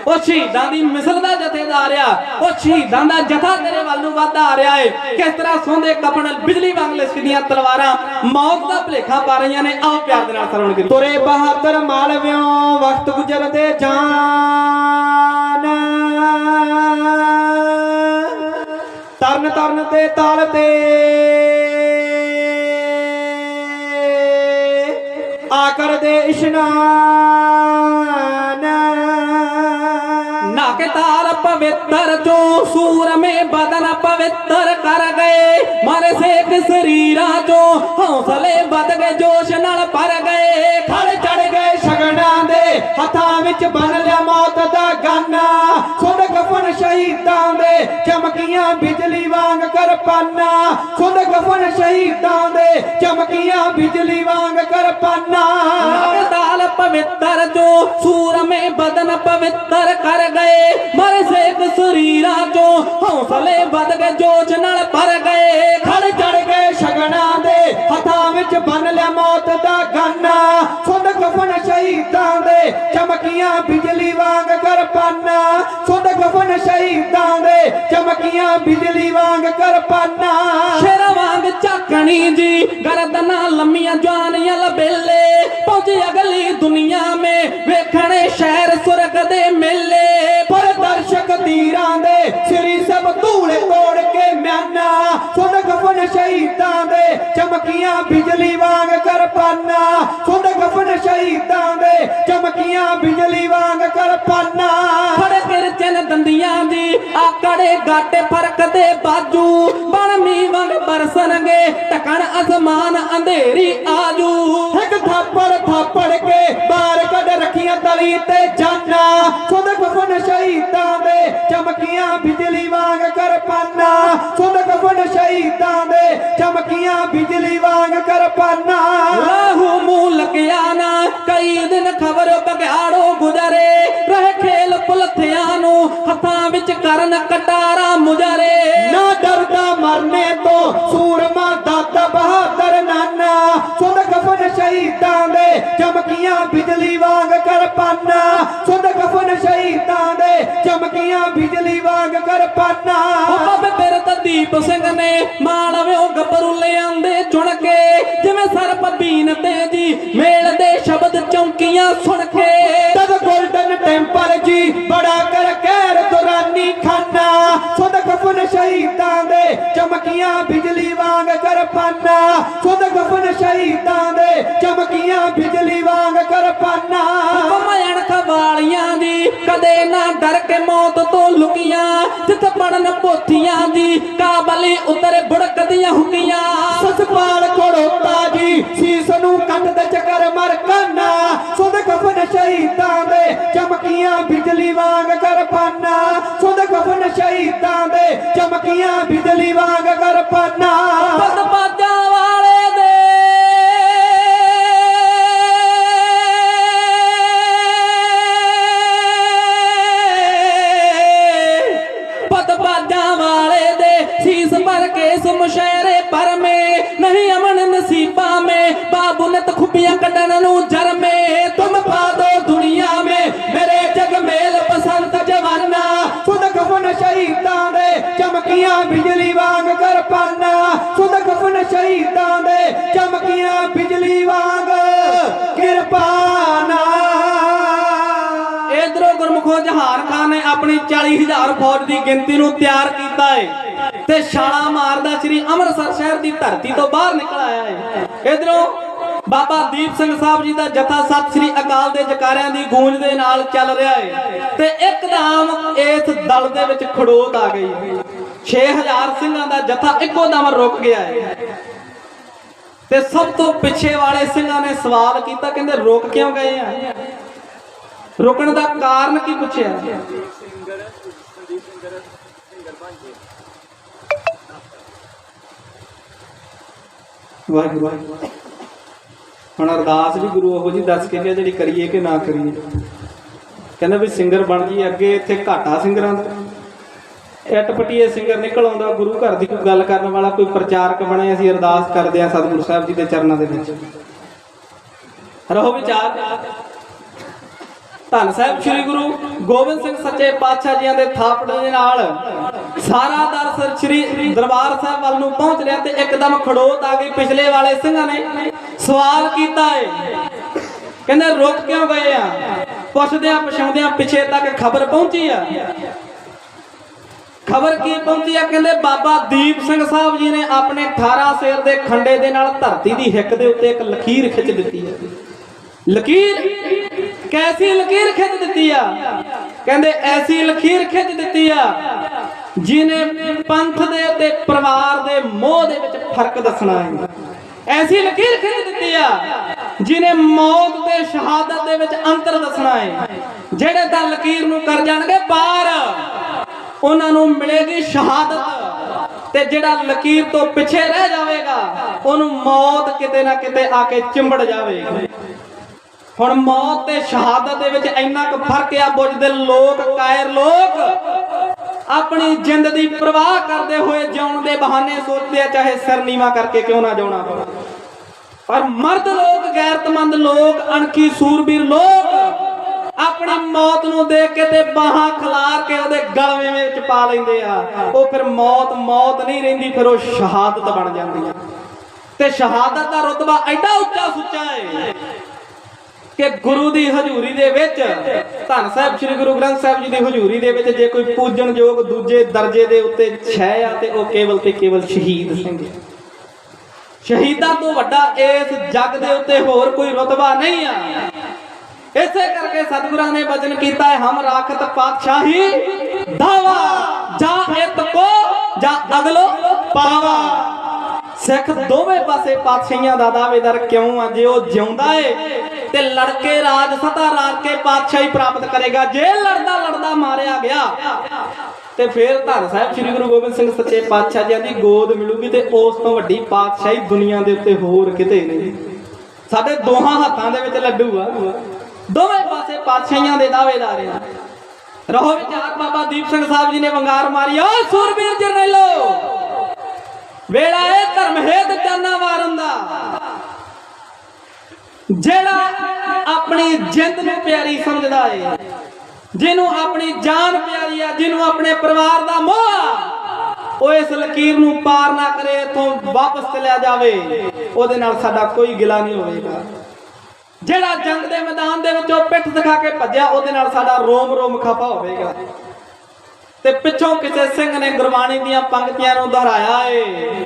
ਉਹ ਸ਼ਹੀਦਾਂ ਦੀ ਮਿਸਲ ਦਾ ਜਥੇਦਾਰ ਆ। ਉਹ ਸ਼ਹੀਦਾਂ ਦਾ ਜਥਾ ਤੇਰੇ ਵੱਲ ਨੂੰ ਵੱਧ ਆ ਰਿਹਾ ਏ। ਕਿਸ ਤਰ੍ਹਾਂ ਸੋਹੰਦੇ ਕਪਣ ਬਿਜਲੀ ਵਾਂਗ ਲਿਸ਼ਕਦੀਆਂ ਤਲਵਾਰਾਂ, ਮੌਤ ਦਾ ਭਲੇਖਾ ਪਾ ਰਹੀਆਂ ਨੇ। ਆਓ ਪਿਆਰ ਦੇ ਨਾਲ ਸਰਵਣ ਕਰੀਏ। ਤੁਰੇ ਬਹਾਦਰ ਮਾਲਵਿਓ ਵਕਤ ਗੁਜ਼ਰਦੇ ਜਾਨ। ਤਰਨ ਤੇ ਤਾਲ ਤੇ। ਆ ਕਰਦੇ ਇਸ਼ਨਾਨ। ਨਾਕੇ ਤਾਰ ਪਵਿੱਤਰ ਜੋ ਸੂਰ ਮੇ ਬਦਨ ਪਵਿੱਤਰ ਕਰ ਗਏ। ਮਾਰੇ ਸੇਖ ਸਰੀਰਾਂ ਜੋ ਹੌਸਲੇ ਵੱਧ ਗਏ ਜੋਸ਼ ਨਾਲ ਭਰ ਗਏ। ਖੜ ਚੜ ਗਏ ਸ਼ਗਨਾਂ ਦੇ ਹੱਥਾਂ ਵਿੱਚ ਬੰਨ ਲਿਆ ਮੌਤ ਦਾ। ਗਾਨਾ ਸੁਣ ਕਫਨ ਸ਼ਹੀਦਾਂ ਦੇ ਚਮਕੀਆਂ ਬਿਜਲੀ ਵਾਂਗ ਕਰਪਾਨਾ। ਸੁਣ ਕਫਨ ਸ਼ਹੀਦਾਂ ਦੇ ਚਮਕੀਆਂ ਬਿਜਲੀ ਵਾਂਗ ਕਰਪਾਨਾ। ਨਾਕੇ ਤਾਲ ਪਵਿੱਤਰ ਜੋ ਸੂਰ ਮੇ ਬਦਨ ਪਵਿੱਤਰ ਕਰ ਗਏ। ਮਾਰੇ ਸੇਖ ਸਰੀਰਾਂ ਜੋ ਹੌਸਲੇ ਵੱਧ ਗਏ ਜੋਸ਼ ਨਾਲ ਭਰ ਗਏ। ਖੜ ਚੜ ਗਏ ਸ਼ਗਨਾਂ ਦੇ ਹੱਥਾਂ ਵਿੱਚ ਬੰਨ ਲਿਆ ਮੌਤ ਦਾ ਗਾਨਾ। ਸੁਣ ਕਫਨ ਸ਼ਹੀਦਾਂ ਦੇ ਚਮਕੀਆਂ ਬਿਜਲੀ ਵਾਂਗ ਕਰਪਾਨਾ ਸੁਣ ਕਫਨ ਸ਼ਹੀਦਾਂ ਦੇ ਚਮਕੀਆਂ ਬਿਜਲੀ ਵਾਂਗ ਕਰਪਾਨਾ ਸ਼ੇਰਾਂ ਵਾਂਗ ਝਾਕਣੀ ਜੀ ਗਰਦਨਾਂ ਲੰਮੀਆਂ ਜਵਾਨੀਆਂ ਲਬੇਲੇ ਪਹੁੰਚੀ ਅਗਲੀ ਦੁਨੀਆ ਮੇ ਵੇਖਣੇ ਸ਼ਹਿਰ ਸੁਰਗ ਦੇ ਮੇਲੇ। ਪਰ ਦਰਸ਼ਕ ਤੀਰਾਂ ਦੇ ਸ੍ਰੀ ਸਭ ਧੂਲੇ ਤੋੜ ਕੇ ਮਿਆਨਾ। ਸੁਣ ਕਫਨ ਸ਼ਹੀਦਾਂ ਦੇ ਚਮਕੀਆਂ ਬਿਜਲੀ ਵਾਂਗ ਕਰਪਾਨਾ ਸੁਣ ਕਫਨ ਸ਼ਹੀਦਾਂ ਦੇ ਚਮਕੀਆਂ ਬਿਜਲੀ ਵਾਂਗ ਕਰਪਾਨਾ ਫੜ ਕਿਰਚਨ ਦੰਦੀਆਂ ਦੀ ਆਕੜੇ ਗਾਟੇ ਫ਼ਰਕ ਦੇ ਬਾਜੂ। ਬਣ ਮੀ ਵਾਂਗ ਬਰਸਣਗੇ ਟਕਣ ਅਸਮਾਨ ਅੰਧੇਰੀ ਆਜੂ। ਇੱਕ ਥਾਪੜ ਥਾਪੜ ਕੇ ਬਾਹਰ ਕੱਢ ਰੱਖੀਆਂ ਤਲੀ ਤੇ ਬਿਜਲੀ ਵਾਂਗ ਕਰਪਾਨਾ ਸੁਧ ਕਫਨ ਸ਼ਹੀਦਾਂ ਦੇ ਚਮਕੀਆਂ ਬਿਜਲੀ ਵਾਂਗ ਕਰਪਾਨਾ ਲਾਹੂ ਮੂੰਹ ਲੱਗਿਆ ਨਾ ਕਈ ਦਿਨ ਖਬਰ ਬਗਿਆੜੋ ਗੁਜ਼ਰੇ। ਰਹਿ ਖੇਲ ਪੁਲਥਿਆਂ ਨੂੰ ਹੱਥਾਂ ਵਿੱਚ ਕਰਨ ਕਟਾਰਾ ਮੁਜਰੇ। ਨਾ ਡਰਦਾ ਮਰਨੇ ਤੋਂ ਸੂਰਮਾ ਦਾਤਾ ਬਹਾਦਰ ਕਫਨ ਸ਼ਹੀਦਾਂ ਦੇ ਚਮਕੀਆਂ ਬਿਜਲੀ ਵਾਂਗ ਕਰਪਾਨਾ ਸੁਧ ਕਫਨ ਸ਼ਹੀਦਾਂ ਦੇ ਚਮਕੀਆਂ ਬਿਜਲੀ ਵਾਂਗ ਕਰਪਾਨਾ ਬਾਬੇ ਬਿਰਤ ਦੀਪ ਸਿੰਘ ਨੇ ਮਾਲਵਿਓ ਗੱਭਰੂ ਲਿਆਂਦੇ ਚੁਣ ਕੇ। ਜਿਵੇਂ ਸਰਪ ਬੀਨ ਤੇ ਜੀ ਮੇਲ ਦੇ ਸ਼ਬਦ ਚੌਂਕੀਆਂ ਸੁਣ ਕੇ। ਤਦ ਗੋਲਡਨ ਟੈਂਪਲ ਜੀ ਬੜਾ ਕਰ ਕਹਿਰ ਦੁਰਾਨੀ ਖਾਨਾ ਕਫਨ ਸ਼ਹੀਦਾਂ ਦੇ ਚਮਕੀਆਂ ਬਿਜਲੀ ਵਾਂਗ ਕਰਪਾਨਾ। ਸੁਧ ਕਫਨ ਸ਼ਹੀਦਾਂ ਦੇ ਚਮਕੀਆਂ ਬਿਜਲੀ ਵਾਂਗ ਕਰਪਾਨਾ। ਕਮੈਣ ਖਵਾਲੀਆਂ ਦੀ ਕਦੇ ਨਾ ਡਰ ਕੇ ਮੌਤ ਤੋਂ ਲੁਕੀਆਂ। ਜਿੱਥੇ ਪੜਨ ਪੋਥੀਆਂ ਦੀ ਕਾਬਲੀ ਉਤਰੇ ਬੁੜਕਦੀਆਂ ਹੁਕੀਆਂ। ਸਤਪਾਲ ਕੋੜੋਤਾ ਜੀ ਸੀਸ ਨੂੰ ਕੱਟ ਦੇ ਚੱਕਰ ਮਰ ਕਾਨਾ ਸੁਧ ਸ਼ਹੀਦਾਂ ਦੇ ਚਮਕੀਆਂ ਬਿਜਲੀ ਵਾਂਗ ਕਰਪਾਨਾ ਸੁਧ ਕਫਨ ਸ਼ਹੀਦਾਂ ਦੇ ਚਮਕੀਆਂ ਬਿਜਲੀ ਵਾਂਗ ਕਰਪਾਨਾ ਪਤ ਵਾਲੇ ਦੇ। ਪਤ ਵਾਲੇ ਦੇ ਸੀਸ ਭਰ ਕੇ ਸਮਸ਼ੇਰੇ 40000 ਫੌਜ ਦੀ ਗਿਣਤੀ ਨੂੰ ਤਿਆਰ ਕੀਤਾ ਹੈ ਤੇ ਛਾਲਾ ਮਾਰਦਾ ਸ੍ਰੀ ਅੰਮ੍ਰਿਤਸਰ ਸ਼ਹਿਰ ਦੀ ਧਰਤੀ ਤੋਂ ਬਾਹਰ ਨਿਕਲ ਆਇਆ ਹੈ ਇਧਰੋਂ ਬਾਬਾ ਦੀਪ ਸਿੰਘ ਸਾਹਿਬ ਜੀ ਦਾ ਜਥਾ ਸਤਿ ਸ੍ਰੀ ਅਕਾਲ ਦੇ ਜਕਾਰਿਆਂ ਦੀ ਗੂੰਜ ਦੇ ਨਾਲ ਚੱਲ ਰਿਹਾ ਹੈ ਤੇ ਇੱਕਦਮ ਇਸ ਦਲ ਦੇ ਵਿੱਚ ਖੜੋਤ ਆ ਗਈ। 6000 ਸਿੰਘਾਂ ਦਾ ਜਥਾ ਇੱਕੋ ਦਮ ਰੁਕ ਗਿਆ ਹੈ ਤੇ ਸਭ ਤੋਂ ਪਿੱਛੇ ਵਾਲੇ ਸਿੰਘਾਂ ਨੇ ਸਵਾਲ ਕੀਤਾ, ਕਹਿੰਦੇ ਰੁਕ ਕਿਉਂ ਗਏ ਆ? ਰੁਕਣ ਦਾ ਕਾਰਨ ਕੀ ਪੁੱਛਿਆ? ਵਾਹਿਗੁਰੂ ਵਾਹਿਗੁਰੂ। ਹੁਣ ਅਰਦਾਸ ਵੀ ਗੁਰੂ ਉਹੋ ਜੀ ਦੱਸ ਕੇ ਗਿਆ ਜਿਹੜੀ ਕਰੀਏ ਕਿ ਨਾ ਕਰੀਏ। ਕਹਿੰਦਾ ਵੀ ਸਿੰਗਰ ਬਣ ਜੀ ਅੱਗੇ ਇੱਥੇ ਘਾਟਾ ਸਿੰਗਰਾਂ ਦਾ। ਐਟਪਟੀਏ ਸਿੰਗਰ ਨਿਕਲ ਆਉਂਦਾ, ਗੁਰੂ ਘਰ ਦੀ ਕੋਈ ਗੱਲ ਕਰਨ ਵਾਲਾ, ਕੋਈ ਪ੍ਰਚਾਰਕ ਬਣੇ, ਅਸੀਂ ਅਰਦਾਸ ਕਰਦੇ ਹਾਂ ਸਤਿਗੁਰੂ ਸਾਹਿਬ ਜੀ ਦੇ ਚਰਨਾਂ ਦੇ ਵਿੱਚ। ਰਹੋ ਵਿਚਾਰ। ਧੰਨ ਸਾਹਿਬ, ਸ੍ਰੀ ਗੁਰੂ ਗੋਬਿੰਦ ਸਿੰਘ ਸੱਚੇ ਪਾਤਸ਼ਾਹ ਜੀਆਂ ਦੇ ਥਾਪੜੇ ਦੇ ਨਾਲ ਸਾਰਾ ਦਰਸ ਸ੍ਰੀ ਦਰਬਾਰ ਸਾਹਿਬ ਵੱਲ ਨੂੰ ਪਹੁੰਚ ਰਿਹਾ ਤੇ ਇੱਕਦਮ ਖੜੋਤ ਆ ਗਈ। ਪਿਛਲੇ ਵਾਲੇ ਸਿੰਘਾਂ ਨੇ ਸਵਾਲ ਕੀਤਾ ਏ। ਕਹਿੰਦੇ ਰੁਕ ਕਿਉਂ ਗਏ ਆ? ਪੁੱਛਦਿਆਂ ਪਛਾਉਂਦਿਆਂ ਪਿੱਛੇ ਤੱਕ ਖਬਰ ਪਹੁੰਚੀ ਆ। ਖਬਰ ਕੀ ਪਹੁੰਚੀ ਆ? ਕਹਿੰਦੇ, ਬਾਬਾ ਦੀਪ ਸਿੰਘ ਸਾਹਿਬ ਜੀ ਨੇ ਆਪਣੇ 18 ਸਿਰ ਦੇ ਖੰਡੇ ਦੇ ਨਾਲ ਧਰਤੀ ਦੀ ਹਿੱਕ ਦੇ ਉੱਤੇ ਇੱਕ ਲਕੀਰ ਖਿੱਚ ਦਿੱਤੀ ਹੈ। ਲਕੀਰ ਕੈਸੀ ਲਕੀਰ ਖਿੱਚ ਦਿੱਤੀ ਆ। ਕਹਿੰਦੇ ਐਸੀ ਲਕੀਰ ਖਿੱਚ ਦਿੱਤੀ ਆ ਜਿਨੇ ਪੰਥ ਦੇ ਤੇ ਪਰਿਵਾਰ ਦੇ ਮੋਹ ਦੇ ਵਿੱਚ ਫ਼ਰਕ ਦੱਸਣਾ ਹੈ। ਐਸੀ ਲਕੀਰ ਖਿੱਚ ਦਿੱਤੀ ਆ ਜਿਨੇ ਮੌਤ ਤੇ ਸ਼ਹਾਦਤ ਦੇ ਵਿੱਚ ਅੰਤਰ ਦੱਸਣਾ ਹੈ। ਜਿਹੜੇ ਤਾਂ ਲਕੀਰ ਨੂੰ ਕਰ ਜਾਣਗੇ ਪਾਰ ਉਹਨਾਂ ਨੂੰ ਮਿਲੇਗੀ ਸ਼ਹਾਦਤ। ਤੇ ਜਿਹੜਾ ਲਕੀਰ ਤੋਂ ਪਿੱਛੇ ਰਹਿ ਜਾਵੇਗਾ, ਉਹਨੂੰ ਮੌਤ ਕਿਤੇ ਨਾ ਕਿਤੇ ਆ ਕੇ ਚਿੰਬੜ ਜਾਵੇਗੀ। ਹੁਣ ਮੌਤ ਤੇ ਸ਼ਹਾਦਤ ਦੇ ਵਿੱਚ ਇੰਨਾ ਕੁ ਫ਼ਰਕ ਆ ਬੁੱਝਦੇ ਲੋਕ, ਕਾਇਰ ਲੋਕ ਆਪਣੀ ਜਿੰਦ ਦੀ ਪਰਵਾਹ ਕਰਦੇ ਹੋਏ ਜਿਉਣ ਦੇ ਬਹਾਨੇ ਸੋਚਦੇ ਆ, ਚਾਹੇ ਸਿਰ ਨੀਵਾ ਕਰਕੇ ਕਿਉਂ ਨਾ ਜਿਉਣਾ ਪਵੇ ਪਰ ਮਰਦ ਲੋਕ, ਗੈਰਤਮੰਦ ਲੋਕ, ਅਣਖੀ ਸੂਰਬੀਰ ਲੋਕ ਆਪਣੀ ਮੌਤ ਨੂੰ ਦੇਖ ਕੇ ਤੇ ਬਾਹਾਂ ਖਿਲਾਰ ਕੇ ਉਹਦੇ ਗਲਵੇਂ ਵਿੱਚ ਪਾ ਲੈਂਦੇ ਆ। ਉਹ ਫਿਰ ਮੌਤ ਮੌਤ ਨਹੀਂ ਰਹਿੰਦੀ, ਫਿਰ ਉਹ ਸ਼ਹਾਦਤ ਬਣ ਜਾਂਦੀ ਆ। ਤੇ ਸ਼ਹਾਦਤ ਦਾ ਰਤਬਾ ਐਡਾ ਉੱਚਾ ਸੁੱਚਾ ਹੈ ਕਿ ਗੁਰੂ ਦੀ ਹਜ਼ੂਰੀ ਦੇ ਵਿੱਚ ਧੰਨ ਸਾਹਿਬ, ਸ੍ਰੀ ਗੁਰੂ ਗ੍ਰੰਥ ਸਾਹਿਬ ਜੀ ਦੀ ਹਜ਼ੂਰੀ ਦੇ ਵਿੱਚ ਜੇ ਕੋਈ ਪੂਜਣਯੋਗ ਦੂਜੇ ਦਰਜੇ ਦੇ ਉੱਤੇ ਛੈ ਆ ਤੇ ਉਹ ਕੇਵਲ ਤੇ ਕੇਵਲ ਸ਼ਹੀਦ ਸਿੰਘ। ਸ਼ਹੀਦਾਂ ਤੋਂ ਵੱਡਾ ਇਸ ਜੱਗ ਦੇ ਉੱਤੇ ਹੋਰ ਕੋਈ ਰਤਬਾ ਨਹੀਂ ਆ। ਇਸੇ ਕਰਕੇ ਸਤਿਗੁਰਾਂ ਨੇ ਵਚਨ ਕੀਤਾ ਹੈ, ਹਮ ਰਾਖਤ ਪਾਤਸ਼ਾਹੀ ਦਾਵਾ ਜਾਂ ਇਤ ਕੋ ਜਾਂ ਅਗਲੋ ਪਾਵਾ। ਸਿੱਖ ਦੋਵੇਂ ਪਾਸੇ ਪਾਤਸ਼ਾਹੀਆਂ ਦਾ ਦਾਅਵੇਦਾਰ ਕਿਉਂ ਆ? ਜੇ ਉਹ ਜਿਉਂਦਾ ਏ, ਤੇ ਲੜਕੇ ਰਾਜ ਸਤਾ ਰਾਜ ਕੇ ਪਾਤਸ਼ਾਹੀ ਪ੍ਰਾਪਤ ਕਰੇਗਾ। ਜੇ ਲੜਦਾ ਲੜਦਾ ਮਾਰਿਆ ਗਿਆ, ਤੇ ਫਿਰ ਧੰਨ ਸਾਹਿਬ ਸ੍ਰੀ ਗੁਰੂ ਗੋਬਿੰਦ ਸਿੰਘ ਸੱਚੇ ਪਾਤਸ਼ਾਹ ਜੀ ਦੀ ਗੋਦ ਮਿਲੂਗੀ ਤੇ ਉਸ ਤੋਂ ਵੱਡੀ ਪਾਤਸ਼ਾਹੀ ਦੁਨੀਆ ਦੇ ਉੱਤੇ ਹੋਰ ਕਿਤੇ ਨਹੀਂ। ਸਾਡੇ ਦੋਹਾਂ ਹੱਥਾਂ ਦੇ ਵਿੱਚ ਲੱਡੂ ਆ। ਦੋਵੇਂ ਪਾਸੇ ਪਾਤਸ਼ਾਹੀਆਂ ਦੇ ਦਾਅਵੇਦਾਰ ਆ। ਰਹੋ ਵਿਚਾਰ ਬਾਬਾ ਦੀਪ ਸਿੰਘ ਸਾਹਿਬ ਜੀ ਨੇ ਵੰਗਾਰ ਮਾਰੀ। ਓ ਸੂਰਬੀਰ ਜਰਨੈਲੋ! ਵੇਲਾ ਇਹ ਧਰਮ ਹੇਤ ਚਾਨਾ ਵਾਰਨ ਦਾ। ਜਿਹੜਾ ਆਪਣੀ ਜਿੰਦ ਨੂੰ ਪਿਆਰੀ ਸਮਝਦਾ ਏ, ਜਿਹਨੂੰ ਆਪਣੀ ਜਾਨ ਪਿਆਰੀ ਆ, ਜਿਹਨੂੰ ਆਪਣੇ ਪਰਿਵਾਰ ਦਾ ਮੋਹ ਆ, ਉਹ ਇਸ ਲਕੀਰ ਨੂੰ ਪਾਰ ਨਾ ਕਰੇ, ਇਥੋਂ ਵਾਪਸ ਚਲਿਆ ਜਾਵੇ, ਉਹਦੇ ਨਾਲ ਸਾਡਾ ਕੋਈ ਗਿਲਾ ਨਹੀਂ ਹੋਵੇਗਾ। ਜਿਹੜਾ ਜੰਗ ਦੇ ਮੈਦਾਨ ਦੇ ਵਿੱਚੋਂ ਪਿੱਠ ਦਿਖਾ ਕੇ ਭੱਜਿਆ, ਉਹਦੇ ਨਾਲ ਸਾਡਾ ਰੋਮ ਰੋਮ ਖਫਾ ਹੋਵੇਗਾ। ਤੇ ਪਿੱਛੋਂ ਕਿਸੇ ਸਿੰਘ ਨੇ ਗੁਰਬਾਣੀ ਦੀਆਂ ਪੰਕਤੀਆਂ ਨੂੰ ਦੁਹਰਾਇਆ ਏ।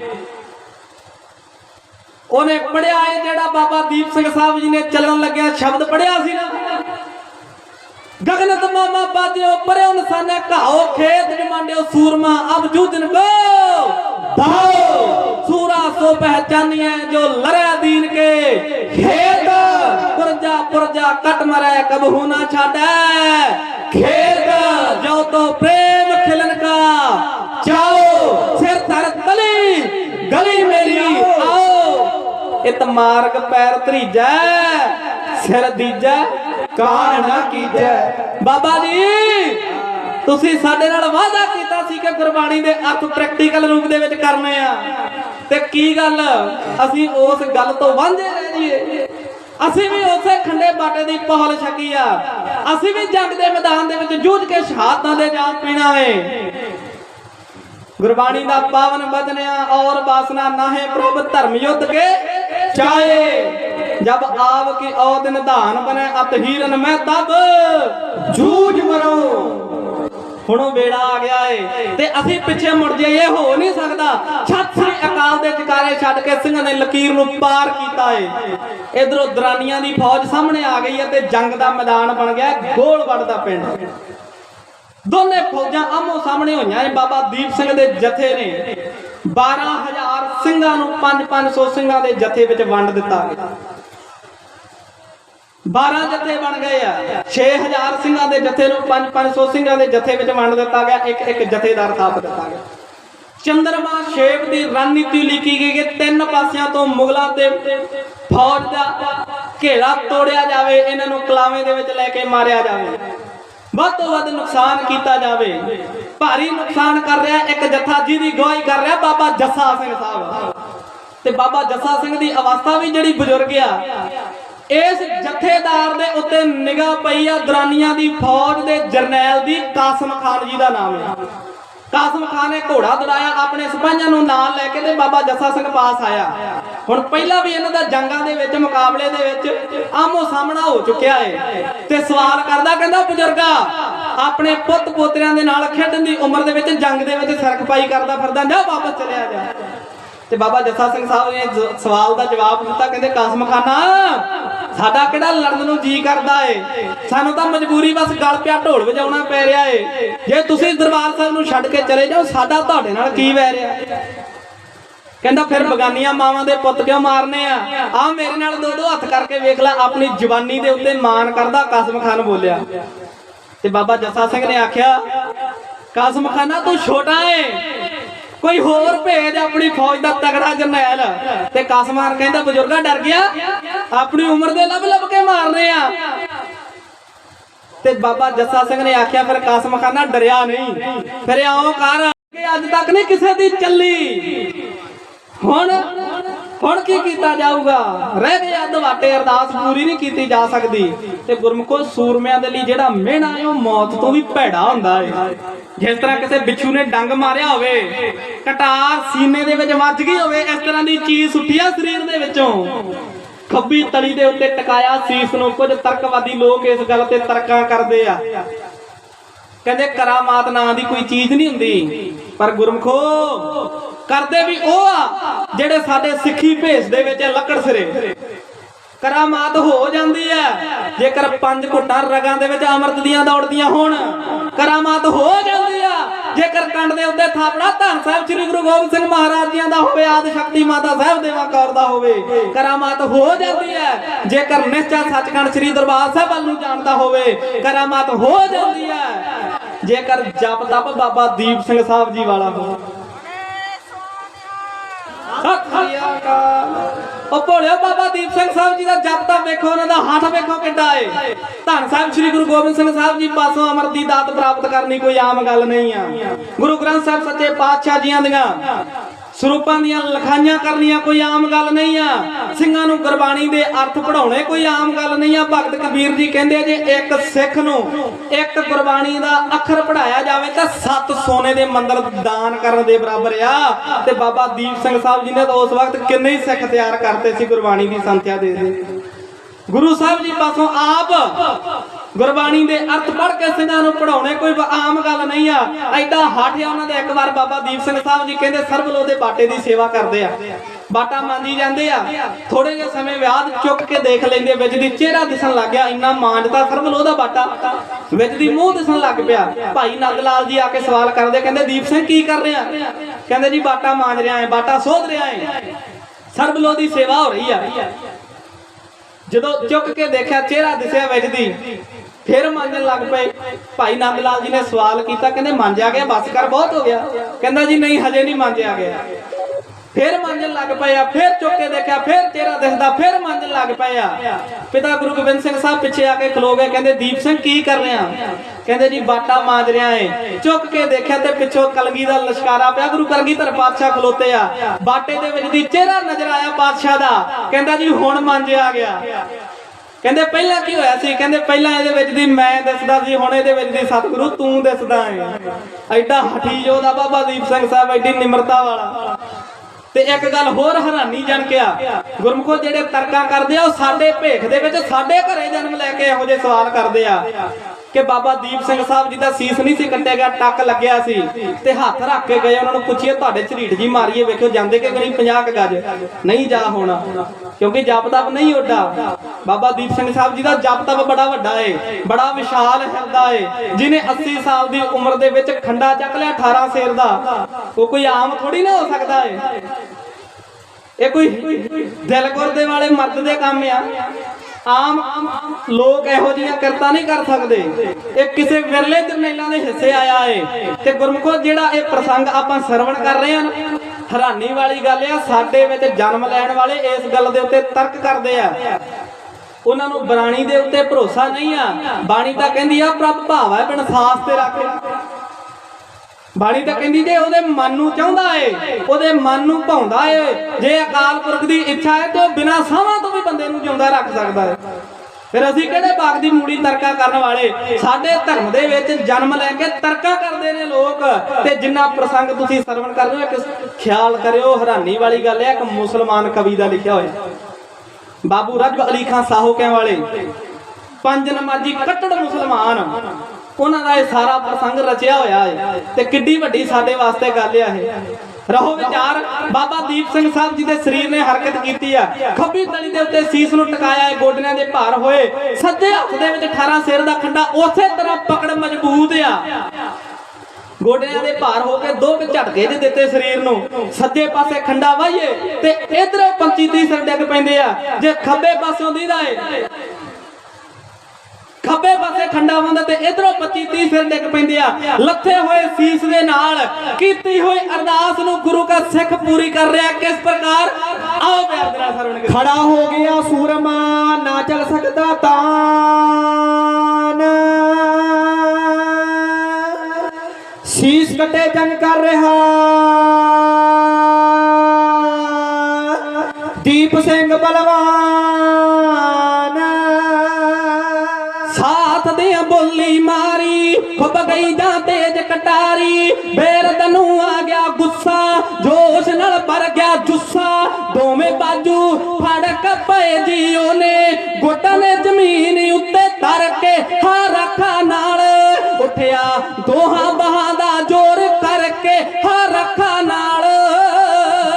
ਉਹਨੇ ਪੜਿਆ ਏ ਜਿਹੜਾ ਬਾਬਾ ਦੀਪ ਸਿੰਘ ਸਾਹਿਬ ਜੀ ਨੇ ਚੱਲਣ ਲੱਗਿਆ ਸ਼ਬਦ ਪੜਿਆ ਸੀ ਨਾ। ਗਗਨਤ ਮਾਮਾ ਬਾਜਿਓ, ਪਰਿਓ ਨਸਾਨੇ ਘਾਓ, ਖੇਤ ਜਮਾਂਡਿਓ ਸੂਰਮਾ, ਅਬ ਜੂਜਨ ਕੋ ਭਾਓ। ਸੂਰਾ ਸੋ ਪਹਿਚਾਨੀਏ ਜੋ ਲੜਿਆ ਦੀਨ ਕੇ ਖੇਤ। ਪੁਰਜਾ ਪੁਰਜਾ ਕਟ ਮਰੈ, ਕਬਹੂ ਨਾ ਛਾੜੈ ਖੇਤ, ਜੋ ਤੋ ਪ੍ਰੇਮ ਖਿਲਨ ਕਾ। ਚਾਓ ਸਿਰ ਧਰ ਤਲੀ ਗਲੀ ਮੇਰੀ, ਆਓ। ਇਤ ਮਾਰਗ ਪੈਰ ਧਰੀਜੈ, ਸਿਰ ਦੀਜੈ, ਕਾਣ ਨਾ ਕੀਜੈ। ਬਾਬਾ ਜੀ, ਤੁਸੀਂ ਸਾਡੇ ਨਾਲ ਵਾਅਦਾ ਕੀਤਾ ਸੀ ਕਿ ਗੁਰਬਾਣੀ ਦੇ ਅਰਥ ਪ੍ਰੈਕਟੀਕਲ ਰੂਪ ਦੇ ਵਿੱਚ ਕਰਨੇ ਆ। ਤੇ ਕੀ ਗੱਲ? ਅਸੀਂ ਉਸ ਗੱਲ ਤੋਂ ਵਾਂਝੇ ਰਹਿ ਜੀਏ ਅਸੀਂ ਵੀ ਉਸੇ ਖੰਡੇ ਬਾਟੇ ਦੀ ਪਹਲ ਛਕੀ ਆ। ਅਸੀਂ ਵੀ ਜੰਗ ਦੇ ਮੈਦਾਨ ਦੇ ਵਿੱਚ ਜੂਝ ਕੇ ਸ਼ਹਾਦਤਾਂ ਦੇ ਜਾਮ ਪੀਣਾ ਏ। ਗੁਰਬਾਣੀ ਦਾ ਪਾਵਨ ਬਚਨਿਆ ਔਰ ਬਾਸਨਾ ਨਾਹੇ ਪ੍ਰਭ ਧਰਮ ਯੁੱਧ ਕੇ ਚਾਏ ਜਬ ਆਵ ਕੀ ਔਦ ਨਿਧਾਨ ਬਨੇ ਅਤ ਹੀਰਨ ਮੈਂ ਤਬ ਜੂਝ ਮਰੋ। ਹੁਣ ਉਹ ਵੇੜਾ ਆ ਗਿਆ ਏ। ਤੇ ਅਸੀਂ ਪਿੱਛੇ ਮੁੜ ਜਾਈਏ, ਹੋ ਨਹੀਂ ਸਕਦਾ। ਛੱਤ ਸ੍ਰੀ ਅਕਾਲ ਦੇ ਜਕਾਰੇ ਛੱਡ ਕੇ ਸਿੰਘਾਂ ਨੇ ਲਕੀਰ ਨੂੰ ਪਾਰ ਕੀਤਾ ਏ। ਇਧਰੋਂ ਦਰਾਨੀਆਂ ਦੀ ਫੌਜ ਸਾਹਮਣੇ ਆ ਗਈ ਏ ਤੇ ਜੰਗ ਦਾ ਮੈਦਾਨ ਬਣ ਗਿਆ ਗੋਲਵੜ ਦਾ ਪਿੰਡ। ਦੋਨੇ ਫੌਜਾਂ ਆਮੋ ਸਾਹਮਣੇ ਹੋਈਆਂ ਏ, ਬਾਬਾ ਦੀਪ ਸਿੰਘ ਦੇ ਜਥੇ ਨੇ। 12000 ਸਿੰਘਾਂ ਨੂੰ 5-500 ਸਿੰਘਾਂ ਦੇ ਜਥੇ ਵਿੱਚ ਵੰਡ ਦਿੱਤਾ ਗਿਆ। 12 ਜਥੇ ਬਣ ਗਏ ਆ। 6000 ਸਿੰਘਾਂ ਦੇ ਜਥੇ ਨੂੰ 5-500 ਸਿੰਘਾਂ ਦੇ ਜਥੇ ਵਿੱਚ ਵੰਡ ਦਿੱਤਾ ਗਿਆ, ਇੱਕ ਇੱਕ ਜਥੇਦਾਰ ਥਾਪ ਦਿੱਤਾ ਗਿਆ। ਚੰਦਰਮਾ ਸ਼ੇਪ ਦੀ ਰਣਨੀਤੀ ਲਿਖੀ ਗਈ ਕਿ ਤਿੰਨ ਪਾਸਿਆਂ ਤੋਂ ਮੁਗਲਾਂ ਤੇ ਫੌਜ ਦਾ ਘੇਰਾ ਤੋੜਿਆ ਜਾਵੇ, ਇਹਨਾਂ ਨੂੰ ਕਲਾਵੇਂ ਦੇ ਵਿੱਚ ਲੈ ਕੇ ਮਾਰਿਆ ਜਾਵੇ। ਵੱਧ ਤੋਂ ਵੱਧ ਨੁਕਸਾਨ ਕੀਤਾ ਜਾਵੇ। ਭਾਰੀ ਨੁਕਸਾਨ ਕਰ ਰਿਹਾ, ਇੱਕ ਜੱਥਾ ਦੀ ਗਵਾਹੀ ਕਰ ਰਿਹਾ ਬਾਬਾ ਜੱਸਾ ਸਿੰਘ ਸਾਹਿਬ। ਤੇ ਬਾਬਾ ਜੱਸਾ ਸਿੰਘ ਦੀ ਅਵਸਥਾ ਵੀ ਜਿਹੜੀ ਬਜ਼ੁਰਗ ਆ ਇਸ ਜਥੇਦਾਰ ਦੇ ਉੱਤੇ ਨਿਗਾਹ ਪਈ ਆ ਦਰਾਨੀਆਂ ਦੀ ਫੌਜ ਦੇ ਜਰਨੈਲ ਦੀ ਕਾਸਮ ਖਾਨ ਜੀ ਦਾ ਨਾਮ ਹੈ ਕਾਸਮ ਖਾਨ ਨੇ ਘੋੜਾ ਦੜਾਇਆ, ਆਪਣੇ ਸਿਪਾਹੀਆਂ ਨੂੰ ਨਾਲ ਲੈ ਕੇ ਤੇ ਬਾਬਾ ਜੱਸਾ ਸਿੰਘ ਪਾਸ ਆਇਆ। ਹੁਣ ਪਹਿਲਾਂ ਵੀ ਇਹਨਾਂ ਦਾ ਜੰਗਾਂ ਦੇ ਵਿੱਚ, ਮੁਕਾਬਲੇ ਦੇ ਵਿੱਚ ਆਮੋ ਸਾਹਮਣਾ ਹੋ ਚੁੱਕਿਆ ਏ। ਤੇ ਸਵਾਲ ਕਰਦਾ ਕਹਿੰਦਾ, ਬਜ਼ੁਰਗਾ, ਆਪਣੇ ਪੁੱਤ ਪੋਤਰਿਆਂ ਦੇ ਨਾਲ ਖੇਡਣ ਦੀ ਉਮਰ ਦੇ ਵਿੱਚ ਜੰਗ ਦੇ ਵਿੱਚ ਸਰਖਪਾਈ ਕਰਦਾ ਫਿਰਦਾ, ਜਾ ਵਾਪਸ ਚਲਿਆ ਜਾ। ਤੇ ਬਾਬਾ ਜੱਸਾ ਸਿੰਘ ਸਾਹਿਬ ਨੇ ਸਵਾਲ ਦਾ ਜਵਾਬ ਦਿੱਤਾ, ਕਹਿੰਦੇ, ਕਾਸਮ ਖਾਨਾ, ਸਾਡਾ ਕਿਹੜਾ ਲੜਨ ਨੂੰ ਜੀ ਕਰਦਾ ਏ? ਸਾਨੂੰ ਤਾਂ ਮਜਬੂਰੀ ਬਸ ਗਲ ਪਿਆ ਢੋਲ ਵਜਾਉਣਾ ਪੈ ਰਿਹਾ ਏ। ਜੇ ਤੁਸੀਂ ਦਰਬਾਰ ਸਾਹਿਬ ਨੂੰ ਛੱਡ ਕੇ ਚਲੇ ਜਾਓ, ਸਾਡਾ ਤੁਹਾਡੇ ਨਾਲ ਕੀ ਵੈ ਰਿਹਾ ਕਹਿੰਦਾ, ਫਿਰ ਬਗਾਨੀਆਂ ਮਾਵਾਂ ਦੇ ਪੁੱਤ ਕਿਉਂ ਮਾਰਨੇ ਆ? ਆ ਮੇਰੇ ਨਾਲ ਦੋ ਦੋ ਹੱਥ ਕਰਕੇ ਵੇਖ ਲੈ, ਆਪਣੀ ਜਵਾਨੀ ਦੇ ਉੱਤੇ ਮਾਣ ਕਰਦਾ, ਕਾਸਮ ਖਾਨ ਬੋਲਿਆ। ਤੇ ਬਾਬਾ ਜੱਸਾ ਸਿੰਘ ਨੇ ਆਖਿਆ, ਕਾਸਮ ਖਾਨਾ, ਤੂੰ ਛੋਟਾ ਏ। ਕੋਈ ਹੋਰ ਭੇਜ ਆਪਣੀ ਫੌਜ ਦਾ ਤਗੜਾ ਜਰਨੈਲ? ਤੇ ਕਾਸਮਾਨ ਕਹਿੰਦਾ, ਬਜ਼ੁਰਗਾ, ਡਰ ਗਿਆ? ਆਪਣੀ ਉਮਰ ਦੇ ਲੱਭ ਲੱਭ ਕੇ ਮਾਰਨੇ ਆ। ਤੇ ਬਾਬਾ ਜੱਸਾ ਸਿੰਘ ਨੇ ਆਖਿਆ, ਫਿਰ ਕਾਸਮ ਖਾਨਾ ਡਰਿਆ ਨਹੀਂ। ਫਿਰ ਆਓ ਕਰ ਕਿ ਅੱਜ ਤੱਕ ਨਹੀਂ ਕਿਸੇ ਦੀ ਚੱਲੀ। ਹੁਣ ਹੁਣ ਕੀ ਕੀਤਾ ਜਾਊਗਾ? ਰਹਿ ਗਏ ਅੱਧ ਅਰਦਾਸ ਪੂਰੀ ਨਹੀਂ ਕੀਤੀ ਜਾ ਸਕਦੀ। ਤੇ ਗੁਰਮੁਖੋ, ਸੂਰਮਿਆਂ ਦੇ ਲਈ ਜਿਹੜਾ ਮਿਹਣਾ ਹੈ, ਉਹ ਮੌਤ ਤੋਂ ਵੀ ਭੈੜਾ ਹੁੰਦਾ ਹੈ। ਜਿਸ ਤਰ੍ਹਾਂ ਕਿਸੇ ਬਿੱਛੂ ਨੇ ਡੰਗ ਮਾਰਿਆ ਹੋਵੇ, ਕਟਾਰ ਸੀਨੇ ਦੇ ਵਿੱਚ ਵੱਜ ਗਈ ਹੋਵੇ, ਇਸ ਤਰ੍ਹਾਂ ਦੀ ਚੀਜ਼ ਸੁੱਟੀ ਆ ਸਰੀਰ ਦੇ ਵਿੱਚੋਂ। ਖੱਬੀ ਤਲੀ ਦੇ ਉੱਤੇ ਟਿਕਾਇਆ ਸੀਸ ਨੂੰ ਕੁਝ ਤਰਕਵਾਦੀ ਲੋਕ ਇਸ ਗੱਲ ਤੇ ਤਰਕਾਂ ਕਰਦੇ ਆ। ਕਹਿੰਦੇ, ਕਰਾਮਾਤ ਨਾਂ ਦੀ ਕੋਈ ਚੀਜ਼ ਨਹੀਂ ਹੁੰਦੀ। ਪਰ ਗੁਰਮਖੋ ਕਰਦੇ ਵੀ ਉਹ ਆ ਜਿਹੜੇ ਸਾਡੇ ਸਿੱਖੀ ਭੇਸ ਦੇ ਵਿੱਚ ਲੱਕੜ ਸਿਰੇ। ਕਰਾਮਾਤ ਹੋ ਜਾਂਦੀ ਹੈ ਜੇਕਰ ਪੰਜ ਘੁੱਟਾਂ ਰਗਾਂ ਦੇ ਵਿੱਚ ਅੰਮ੍ਰਿਤ ਦੀਆਂ ਦੌੜਦੀਆਂ ਹੋਣ, ਕਰਾਮਾਤ ਹੋ ਜਾਂਦੀ ਆ। ਜੇਕਰ ਕੰਡ ਦੇ ਉੱਤੇ ਥਾਪੜਾ ਧੰਨ ਸਾਹਿਬ ਸ੍ਰੀ ਗੁਰੂ ਗੋਬਿੰਦ ਸਿੰਘ ਮਹਾਰਾਜ ਜੀਆਂ ਦਾ ਹੋਵੇ, ਆਦਿ ਸ਼ਕਤੀ ਮਾਤਾ ਸਾਹਿਬ ਦੇਵਾ ਕੌਰ ਦਾ ਹੋਵੇ, ਕਰਾਮਾਤ ਹੋ ਜਾਂਦੀ ਹੈ ਜੇਕਰ ਨਿਸ਼ਚਾ ਸੱਚਖੰਡ ਸ੍ਰੀ ਦਰਬਾਰ ਸਾਹਿਬ ਵੱਲ ਨੂੰ ਜਾਣਦਾ ਹੋਵੇ, ਕਰਾਮਾਤ ਹੋ ਜਾਂਦੀ ਹੈ ਜੇਕਰ ਜਪ ਤਪ ਬਾਬਾ ਦੀਪ ਸਿੰਘ ਸਾਹਿਬ ਜੀ ਵਾਲਾ ਹੋਵੇ। ਸਤਿ ਸ੍ਰੀ ਅਕਾਲ ਉਹ ਭੋਲਿਆ ਬਾਬਾ ਦੀਪ ਸਿੰਘ ਸਾਹਿਬ ਜੀ ਦਾ ਜਪ ਤਾਂ ਵੇਖੋ, ਉਹਨਾਂ ਦਾ ਹੱਥ ਵੇਖੋ ਕਿੱਡਾ ਏ। ਧੰਨ ਸਾਹਿਬ ਸ੍ਰੀ ਗੁਰੂ ਗੋਬਿੰਦ ਸਿੰਘ ਸਾਹਿਬ ਜੀ, ਪਾਸੋਂ ਅਮਰ ਦੀ ਦਾਤ ਪ੍ਰਾਪਤ ਕਰਨੀ ਕੋਈ ਆਮ ਗੱਲ ਨਹੀਂ ਆ। ਗੁਰੂ ਗ੍ਰੰਥ ਸਾਹਿਬ ਸੱਚੇ ਪਾਤਸ਼ਾਹ ਜੀਆਂ ਦੀਆਂ ਸਰੂਪਾਂ ਦੀਆਂ ਲਖਾਈਆਂ ਕਰਨੀਆਂ ਕੋਈ ਆਮ ਗੱਲ ਨਹੀਂ ਆ। ਸਿੰਘਾਂ ਨੂੰ ਗੁਰਬਾਣੀ ਦੇ ਅਰਥ ਪੜਾਉਣੇ ਕੋਈ ਆਮ ਗੱਲ ਨਹੀਂ ਆ। ਭਗਤ ਕਬੀਰ ਜੀ ਕਹਿੰਦੇ ਜੇ ਇੱਕ ਸਿੱਖ ਨੂੰ ਇੱਕ ਗੁਰਬਾਣੀ ਦਾ ਅੱਖਰ ਪੜਾਇਆ ਜਾਵੇ ਤਾਂ ਸੱਤ ਸੋਨੇ ਦੇ ਮੰਦਰ ਦਾਨ ਕਰਨ ਦੇ ਬਰਾਬਰ ਆ। ਤੇ ਬਾਬਾ ਦੀਪ ਸਿੰਘ ਸਾਹਿਬ ਜੀ ਨੇ ਤਾਂ ਉਸ ਵਕਤ ਕਿੰਨੇ ਹੀ ਸਿੱਖ ਤਿਆਰ ਕਰਤੇ ਸੀ ਗੁਰਬਾਣੀ ਦੀ ਸੰਥਿਆ ਦੇ ਦੇ। ਗੁਰੂ ਸਾਹਿਬ ਜੀ ਪਾਸੋਂ ਆਪ ਗੁਰਬਾਣੀ ਦੇ ਅਰਥ ਪੜ੍ਹ ਕੇ ਸਿੰਘਾਂ ਨੂੰ ਪੜਾਉਣੇ ਕੋਈ ਆਮ ਗੱਲ ਨਹੀਂ ਆ। ਐਡਾ ਹਾਠਿਆ ਉਹਨਾਂ ਦੇ ਇੱਕ ਵਾਰ ਬਾਬਾ ਦੀਪ ਸਿੰਘ ਸਾਹਿਬ ਜੀ ਕਹਿੰਦੇ ਸਰਬਲੋ ਦੇ ਬਾਟੇ ਦੀ ਸੇਵਾ ਕਰਦੇ ਆ। ਬਾਟਾ ਮੰਦੀ ਜਾਂਦੇ ਆ। ਥੋੜੇ ਜਿਹੇ ਸਮੇਂ ਬਾਅਦ ਚੁੱਕ ਕੇ ਦੇਖ ਲੈਂਦੇ, ਵਿੱਚ ਦੀ ਚਿਹਰਾ ਦਿਸਣ ਲੱਗ ਗਿਆ, ਇੰਨਾ ਮਾਂਜਦਾ ਸਰਬਲੋ ਦਾ ਬਾਟਾ। ਵਿੱਚ ਦੀ ਮੂੰਹ ਦਿਸਣ ਲੱਗ ਪਿਆ। ਭਾਈ ਨੰਦ ਲਾਲ ਜੀ ਆ ਕੇ ਸਵਾਲ ਕਰਦੇ, ਕਹਿੰਦੇ, ਦੀਪ ਸਿੰਘ ਕੀ ਕਰ ਰਿਹਾ? ਕਹਿੰਦੇ ਜੀ, ਬਾਟਾ ਮਾਂਜ ਰਿਹਾ ਹੈ ਬਾਟਾ ਸੋਧ ਰਿਹਾ ਹੈ ਸਰਬਲੋ ਦੀ ਸੇਵਾ ਹੋ ਰਹੀ ਆ। ਜਦੋਂ ਚੁੱਕ ਕੇ ਦੇਖਿਆ, ਚਿਹਰਾ ਦਿਸਿਆ ਵਿੱਚ ਦੀ। ਫਿਰ ਮੰਨਣ ਲੱਗ ਪਏ। ਭਾਈ ਨੰਦ ਲਾਲ ਜੀ ਨੇ ਸਵਾਲ ਕੀਤਾ, ਕਹਿੰਦੇ ਮੰਨਿਆ ਗਿਆ, ਬਸ ਕਰ ਬਹੁਤ ਹੋ ਗਿਆ। ਕਹਿੰਦਾ ਜੀ ਨਹੀਂ, ਹਜੇ ਨਹੀਂ ਮੰਨਿਆ ਗਿਆ। ਫਿਰ ਮੰਨਣ ਲੱਗ ਪਏ ਆ, ਫਿਰ ਚੁੱਕ ਕੇ ਦੇਖਿਆ, ਫਿਰ ਚਿਹਰਾ ਦਿਸਦਾ ਫਿਰ ਮੰਨਣ ਲੱਗ ਪਏ ਆ। ਪਿਤਾ ਗੁਰੂ ਗੋਬਿੰਦ ਸਿੰਘ ਸਾਹਿਬ ਪਿੱਛੇ ਆ ਕੇ ਖਲੋ ਗਏ, ਕਹਿੰਦੇ ਦੀਪ ਸਿੰਘ ਕੀ ਕਰ ਰਿਹਾ? ਕਹਿੰਦੇ ਜੀ ਬਾਟਾ ਮਾਂਜ ਰਿਹਾ ਏ। ਚੁੱਕ ਕੇ ਦੇਖਿਆ ਤੇ ਪਿੱਛੋਂ ਕਲਗੀ ਦਾ ਲਸ਼ਕਾਰਾ ਪਿਆ, ਗੁਰੂ ਕਲਗੀਧਰ ਪਾਤਸ਼ਾਹ ਖਲੋਤੇ ਆ। ਬਾਟੇ ਦੇ ਵਿੱਚ ਦੀ ਚਿਹਰਾ ਨਜ਼ਰ ਆਇਆ ਪਾਤਸ਼ਾਹ ਦਾ। ਕਹਿੰਦਾ ਜੀ ਹੁਣ ਮੰਨਿਆ ਗਿਆ। ਕਹਿੰਦੇ ਪਹਿਲਾਂ ਕੀ ਹੋਇਆ ਸੀ? ਕਹਿੰਦੇ ਪਹਿਲਾਂ ਇਹਦੇ ਵਿੱਚ ਦੀ ਮੈਂ ਦਿਸਦਾ ਸੀ, ਹੁਣ ਇਹਦੇ ਵਿੱਚ ਦੀ ਸਤਿਗੁਰੂ ਤੂੰ ਦਿਸਦਾ ਹੈ ਐਡਾ ਹਠੀ ਜੋਦਾ ਬਾਬਾ ਦੀਪ ਸਿੰਘ ਸਾਹਿਬ, ਐਡੀ ਨਿਮਰਤਾ ਵਾਲਾ। ਤੇ ਇੱਕ ਗੱਲ ਹੋਰ ਹੈਰਾਨੀ ਜਨ ਕਿਆ ਗੁਰਮਖੋ ਜਿਹੜੇ ਤਰਕਾਂ ਕਰਦੇ ਆ, ਉਹ ਸਾਡੇ ਭੇਖ ਦੇ ਵਿੱਚ ਸਾਡੇ ਘਰੇ ਜਨਮ ਲੈ ਕੇ ਇਹੋ ਜਿਹੇ ਸਵਾਲ ਕਰਦੇ ਆ। ਕਿ ਬਾਬਾ ਦੀਪ ਸਿੰਘ ਸਾਹਿਬ ਜੀ ਦਾ ਸੀਸ ਨਹੀਂ ਸੀ ਕੱਟਿਆ ਗਿਆ, ਟੱਕ ਲੱਗਿਆ ਸੀ। ਤੇ ਹੱਥ ਰੱਖ ਕੇ ਗਏ, ਉਹਨਾਂ ਨੂੰ ਪੁੱਛੀਏ, ਤੁਹਾਡੇ ਝਰੀਟ ਜੀ ਮਾਰੀਏ, ਵੇਖਿਓ ਜਾਂਦੇ ਕਿ ਨਹੀਂ 50 ਕੁ ਗਜ? ਨਹੀਂ ਜਾ ਹੋਣਾ, ਕਿਉਂਕਿ ਜਪ ਤਪ ਨਹੀਂ ਓਡਾ। ਬਾਬਾ ਦੀਪ ਸਿੰਘ ਸਾਹਿਬ ਜੀ ਦਾ ਜਪ ਬੜਾ ਵੱਡਾ ਏ, ਬੜਾ ਵਿਸ਼ਾਲ ਹਿਰਦਾ ਏ ਜਿਨੇ 80 ਸਾਲ ਦੀ ਉਮਰ ਦੇ ਵਿੱਚ ਖੰਡਾ ਚੱਕ ਲਿਆ 18 ਸੇਰ ਦਾ। ਉਹ ਕੋਈ ਆਮ ਥੋੜੀ ਨਾ ਹੋ ਸਕਦਾ ਏ। ਇਹ ਕੋਈ ਦਿਲ ਗੁਰਦੇ ਵਾਲੇ ਮਰਦ ਦੇ ਕੰਮ ਆ। ਆਮ ਲੋਕ ਇਹੋ ਜਿਹੀਆਂ ਕਰਤਾ ਨਹੀਂ ਕਰ ਸਕਦੇ। ਇਹ ਕਿਸੇ ਵਿਰਲੇ ਜਰਨੈਲਾਂ ਦੇ ਹਿੱਸੇ ਆਇਆ ਏ। ਤੇ ਗੁਰਮੁਖੋ, ਜਿਹੜਾ ਇਹ ਪ੍ਰਸੰਗ ਆਪਾਂ ਸਰਵਣ ਕਰ ਰਹੇ ਹਾਂ ਹੈਰਾਨੀ ਵਾਲੀ ਗੱਲ ਆ, ਸਾਡੇ ਵਿੱਚ ਜਨਮ ਲੈਣ ਵਾਲੇ ਇਸ ਗੱਲ ਦੇ ਉੱਤੇ ਤਰਕ ਕਰਦੇ ਆ। ਉਹਨਾਂ ਨੂੰ ਬਾਣੀ ਦੇ ਉੱਤੇ ਭਰੋਸਾ ਨਹੀਂ ਆ। ਬਾਣੀ ਤਾਂ ਕਹਿੰਦੀ ਆ, ਪ੍ਰਭ ਭਾਵੈ ਬਿਨ ਸਾਸ ਤੇ ਰੱਖ ਬਾਣੀ ਤਾਂ ਕਹਿੰਦੀ ਜੇ ਉਹਦੇ ਮਨ ਨੂੰ ਚਾਹੁੰਦਾ ਏ, ਉਹਦੇ ਮਨ ਨੂੰ ਭਾਉਂਦਾ ਏ, ਜੇ ਅਕਾਲ ਪੁਰਖ ਦੀ ਇੱਛਾ ਹੈ ਤੇ ਉਹ ਬਿਨਾਂ ਸਾਹਾਂ ਤੋਂ ਵੀ ਬੰਦੇ ਨੂੰ ਜਿਉਂਦਾ ਰੱਖ ਸਕਦਾ ਹੈ ਫਿਰ ਅਸੀਂ ਕਿਹੜੇ ਬਾਗ ਦੀ ਮੂੜੀ ਤਰਕਾ ਕਰਨ ਵਾਲੇ? ਸਾਡੇ ਧਰਮ ਦੇ ਵਿੱਚ ਜਨਮ ਲੈ ਕੇ ਤਰਕਾ ਕਰਦੇ ਨੇ ਲੋਕ। ਤੇ ਜਿੰਨਾ ਪ੍ਰਸੰਗ ਤੁਸੀਂ ਸਰਵਣ ਕਰ ਰਹੇ ਹੋ, ਇੱਕ ਖਿਆਲ ਕਰਿਓ, ਹੈਰਾਨੀ ਵਾਲੀ ਗੱਲ ਹੈ, ਇੱਕ ਮੁਸਲਮਾਨ ਕਵੀ ਦਾ ਲਿਖਿਆ ਹੋਇਆ। ਬਾਬੂ ਰਜਬ ਅਲੀ ਖਾਨ ਸਾਹੋਕਿਆਂ ਵਾਲੇ? ਪੰਜ ਨਮਾਜ਼ੀ ਕੱਟੜ ਮੁਸਲਮਾਨ। ਉਹਨਾਂ ਦਾ ਇਹ ਸਾਰਾ ਪ੍ਰਸੰਗ ਰਚਿਆ ਹੋਇਆ ਹੈ ਤੇ ਕਿੱਡੀ ਵੱਡੀ ਸਾਡੇ ਵਾਸਤੇ ਗੱਲ ਆ ਇਹ। ਰਹੋ ਵਿਚਾਰ, ਬਾਬਾ ਦੀਪ ਸਿੰਘ ਸਾਹਿਬ ਜੀ ਦੇ ਸਰੀਰ ਨੇ ਹਰਕਤ ਕੀਤੀ ਆ। ਖੱਬੀ ਤਲੀ ਦੇ ਉੱਤੇ ਸੀਸ ਨੂੰ ਟਿਕਾਇਆ ਹੈ, ਗੋਡਿਆਂ ਦੇ ਭਾਰ ਹੋਏ। ਸੱਜੇ ਹੱਥ ਦੇ ਵਿੱਚ 18 ਸਿਰ ਦਾ ਖੰਡਾ ਉਸੇ ਤਰ੍ਹਾਂ ਪਕੜ ਮਜ਼ਬੂਤ ਆ। ਗੋਡਿਆਂ ਦੇ ਭਾਰ ਹੋ ਕੇ ਦੋ ਕੁ ਝਟਕੇ ਦੇ ਦਿੱਤੇ ਸਰੀਰ ਨੂੰ। ਸੱਜੇ ਪਾਸੇ ਖੰਡਾ ਵਾਹੀਏ ਤੇ ਇਧਰੋਂ 25 30 ਸਿਰ ਡਿੱਗ ਪੈਂਦੇ ਆ। ਜੇ ਖੱਬੇ ਪਾਸੋਂ ਦੀਦਾ ਏ ਖੱਬੇ ਪਾਸੇ ਖੰਡਾ ਵੰਦਾ ਤੇ ਇਧਰੋਂ 25 30 ਸਿਰ ਡਿੱਗ ਪੈਂਦੇ ਆ। ਲੱਥੇ ਹੋਏ ਸੀਸ ਦੇ ਨਾਲ ਕੀਤੀ ਹੋਈ ਅਰਦਾਸ ਨੂੰ ਗੁਰੂ ਦਾ ਸਿੱਖ ਪੂਰੀ ਕਰ ਰਿਹਾ। ਕਿਸ ਪ੍ਰਕਾਰ? ਆਓ ਪਿਆਰ ਦੇ ਨਾਲ ਸਰਵਣ ਖੜਾ ਹੋ ਗਿਆ ਸੂਰਮਾ, ਨਾ ਚੱਲ ਸਕਦਾ ਤਾਨ। ਸੀਸ ਕੱਟੇ ਜੰਗ ਕਰ ਰਿਹਾ। ਦੀਪ ਸਿੰਘ ਬਲਵਾਨ। ਮਾਰੀ, ਖੁੱਬ ਗਈ ਜਾਂ ਤੇਜ ਕਟਾਰੀ। ਬੇਰਦ ਨੂੰ ਆ ਗਿਆ ਗੁੱਸਾ, ਜੋਸ਼ ਨਾਲ ਭਰ ਗਿਆ ਜੁੱਸਾ। ਦੋਵੇਂ ਬਾਜੂ ਫੜ ਪਏ ਜੀ ਉਹਨੇ, ਗੁੱਟਾਂ ਨੇ ਜ਼ਮੀਨ ਉੱਤੇ ਧਰ ਕੇ ਹਾਂ ਰੱਖਾ ਨਾਲ। ਉੱਠਿਆ ਦੋਹਾਂ ਬਾਹਾਂ ਦਾ ਜ਼ੋਰ ਕਰਕੇ ਹਾਂ ਰੱਖਾ ਨਾਲ।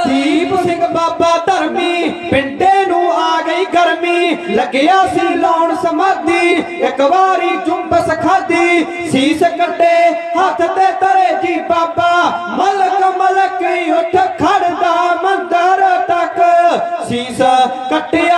ਦੀਪ ਸਿੰਘ ਬਾਬਾ ਧਰਮੀ, ਪਿੰਡੇ ਨੂੰ ਆ ਗਈ ਗਰਮੀ। ਲੱਗਿਆ ਸੀ ਲਾਉਣ ਸਮਾਧੀ, ਇੱਕ ਵਾਰੀ ਜੁੰਬਸ ਖਾਦੀ, ਸੀਸ ਕੱਟੇ, ਹੱਥ ਤੇ ਤਰੇ ਜੀ ਬਾਬਾ। ਮਲਕ ਮਲਕ ਉੱਠ ਖੜਦਾ ਮੰਦਰ ਤੱਕ। ਸੀਸ ਕੱਟਿਆ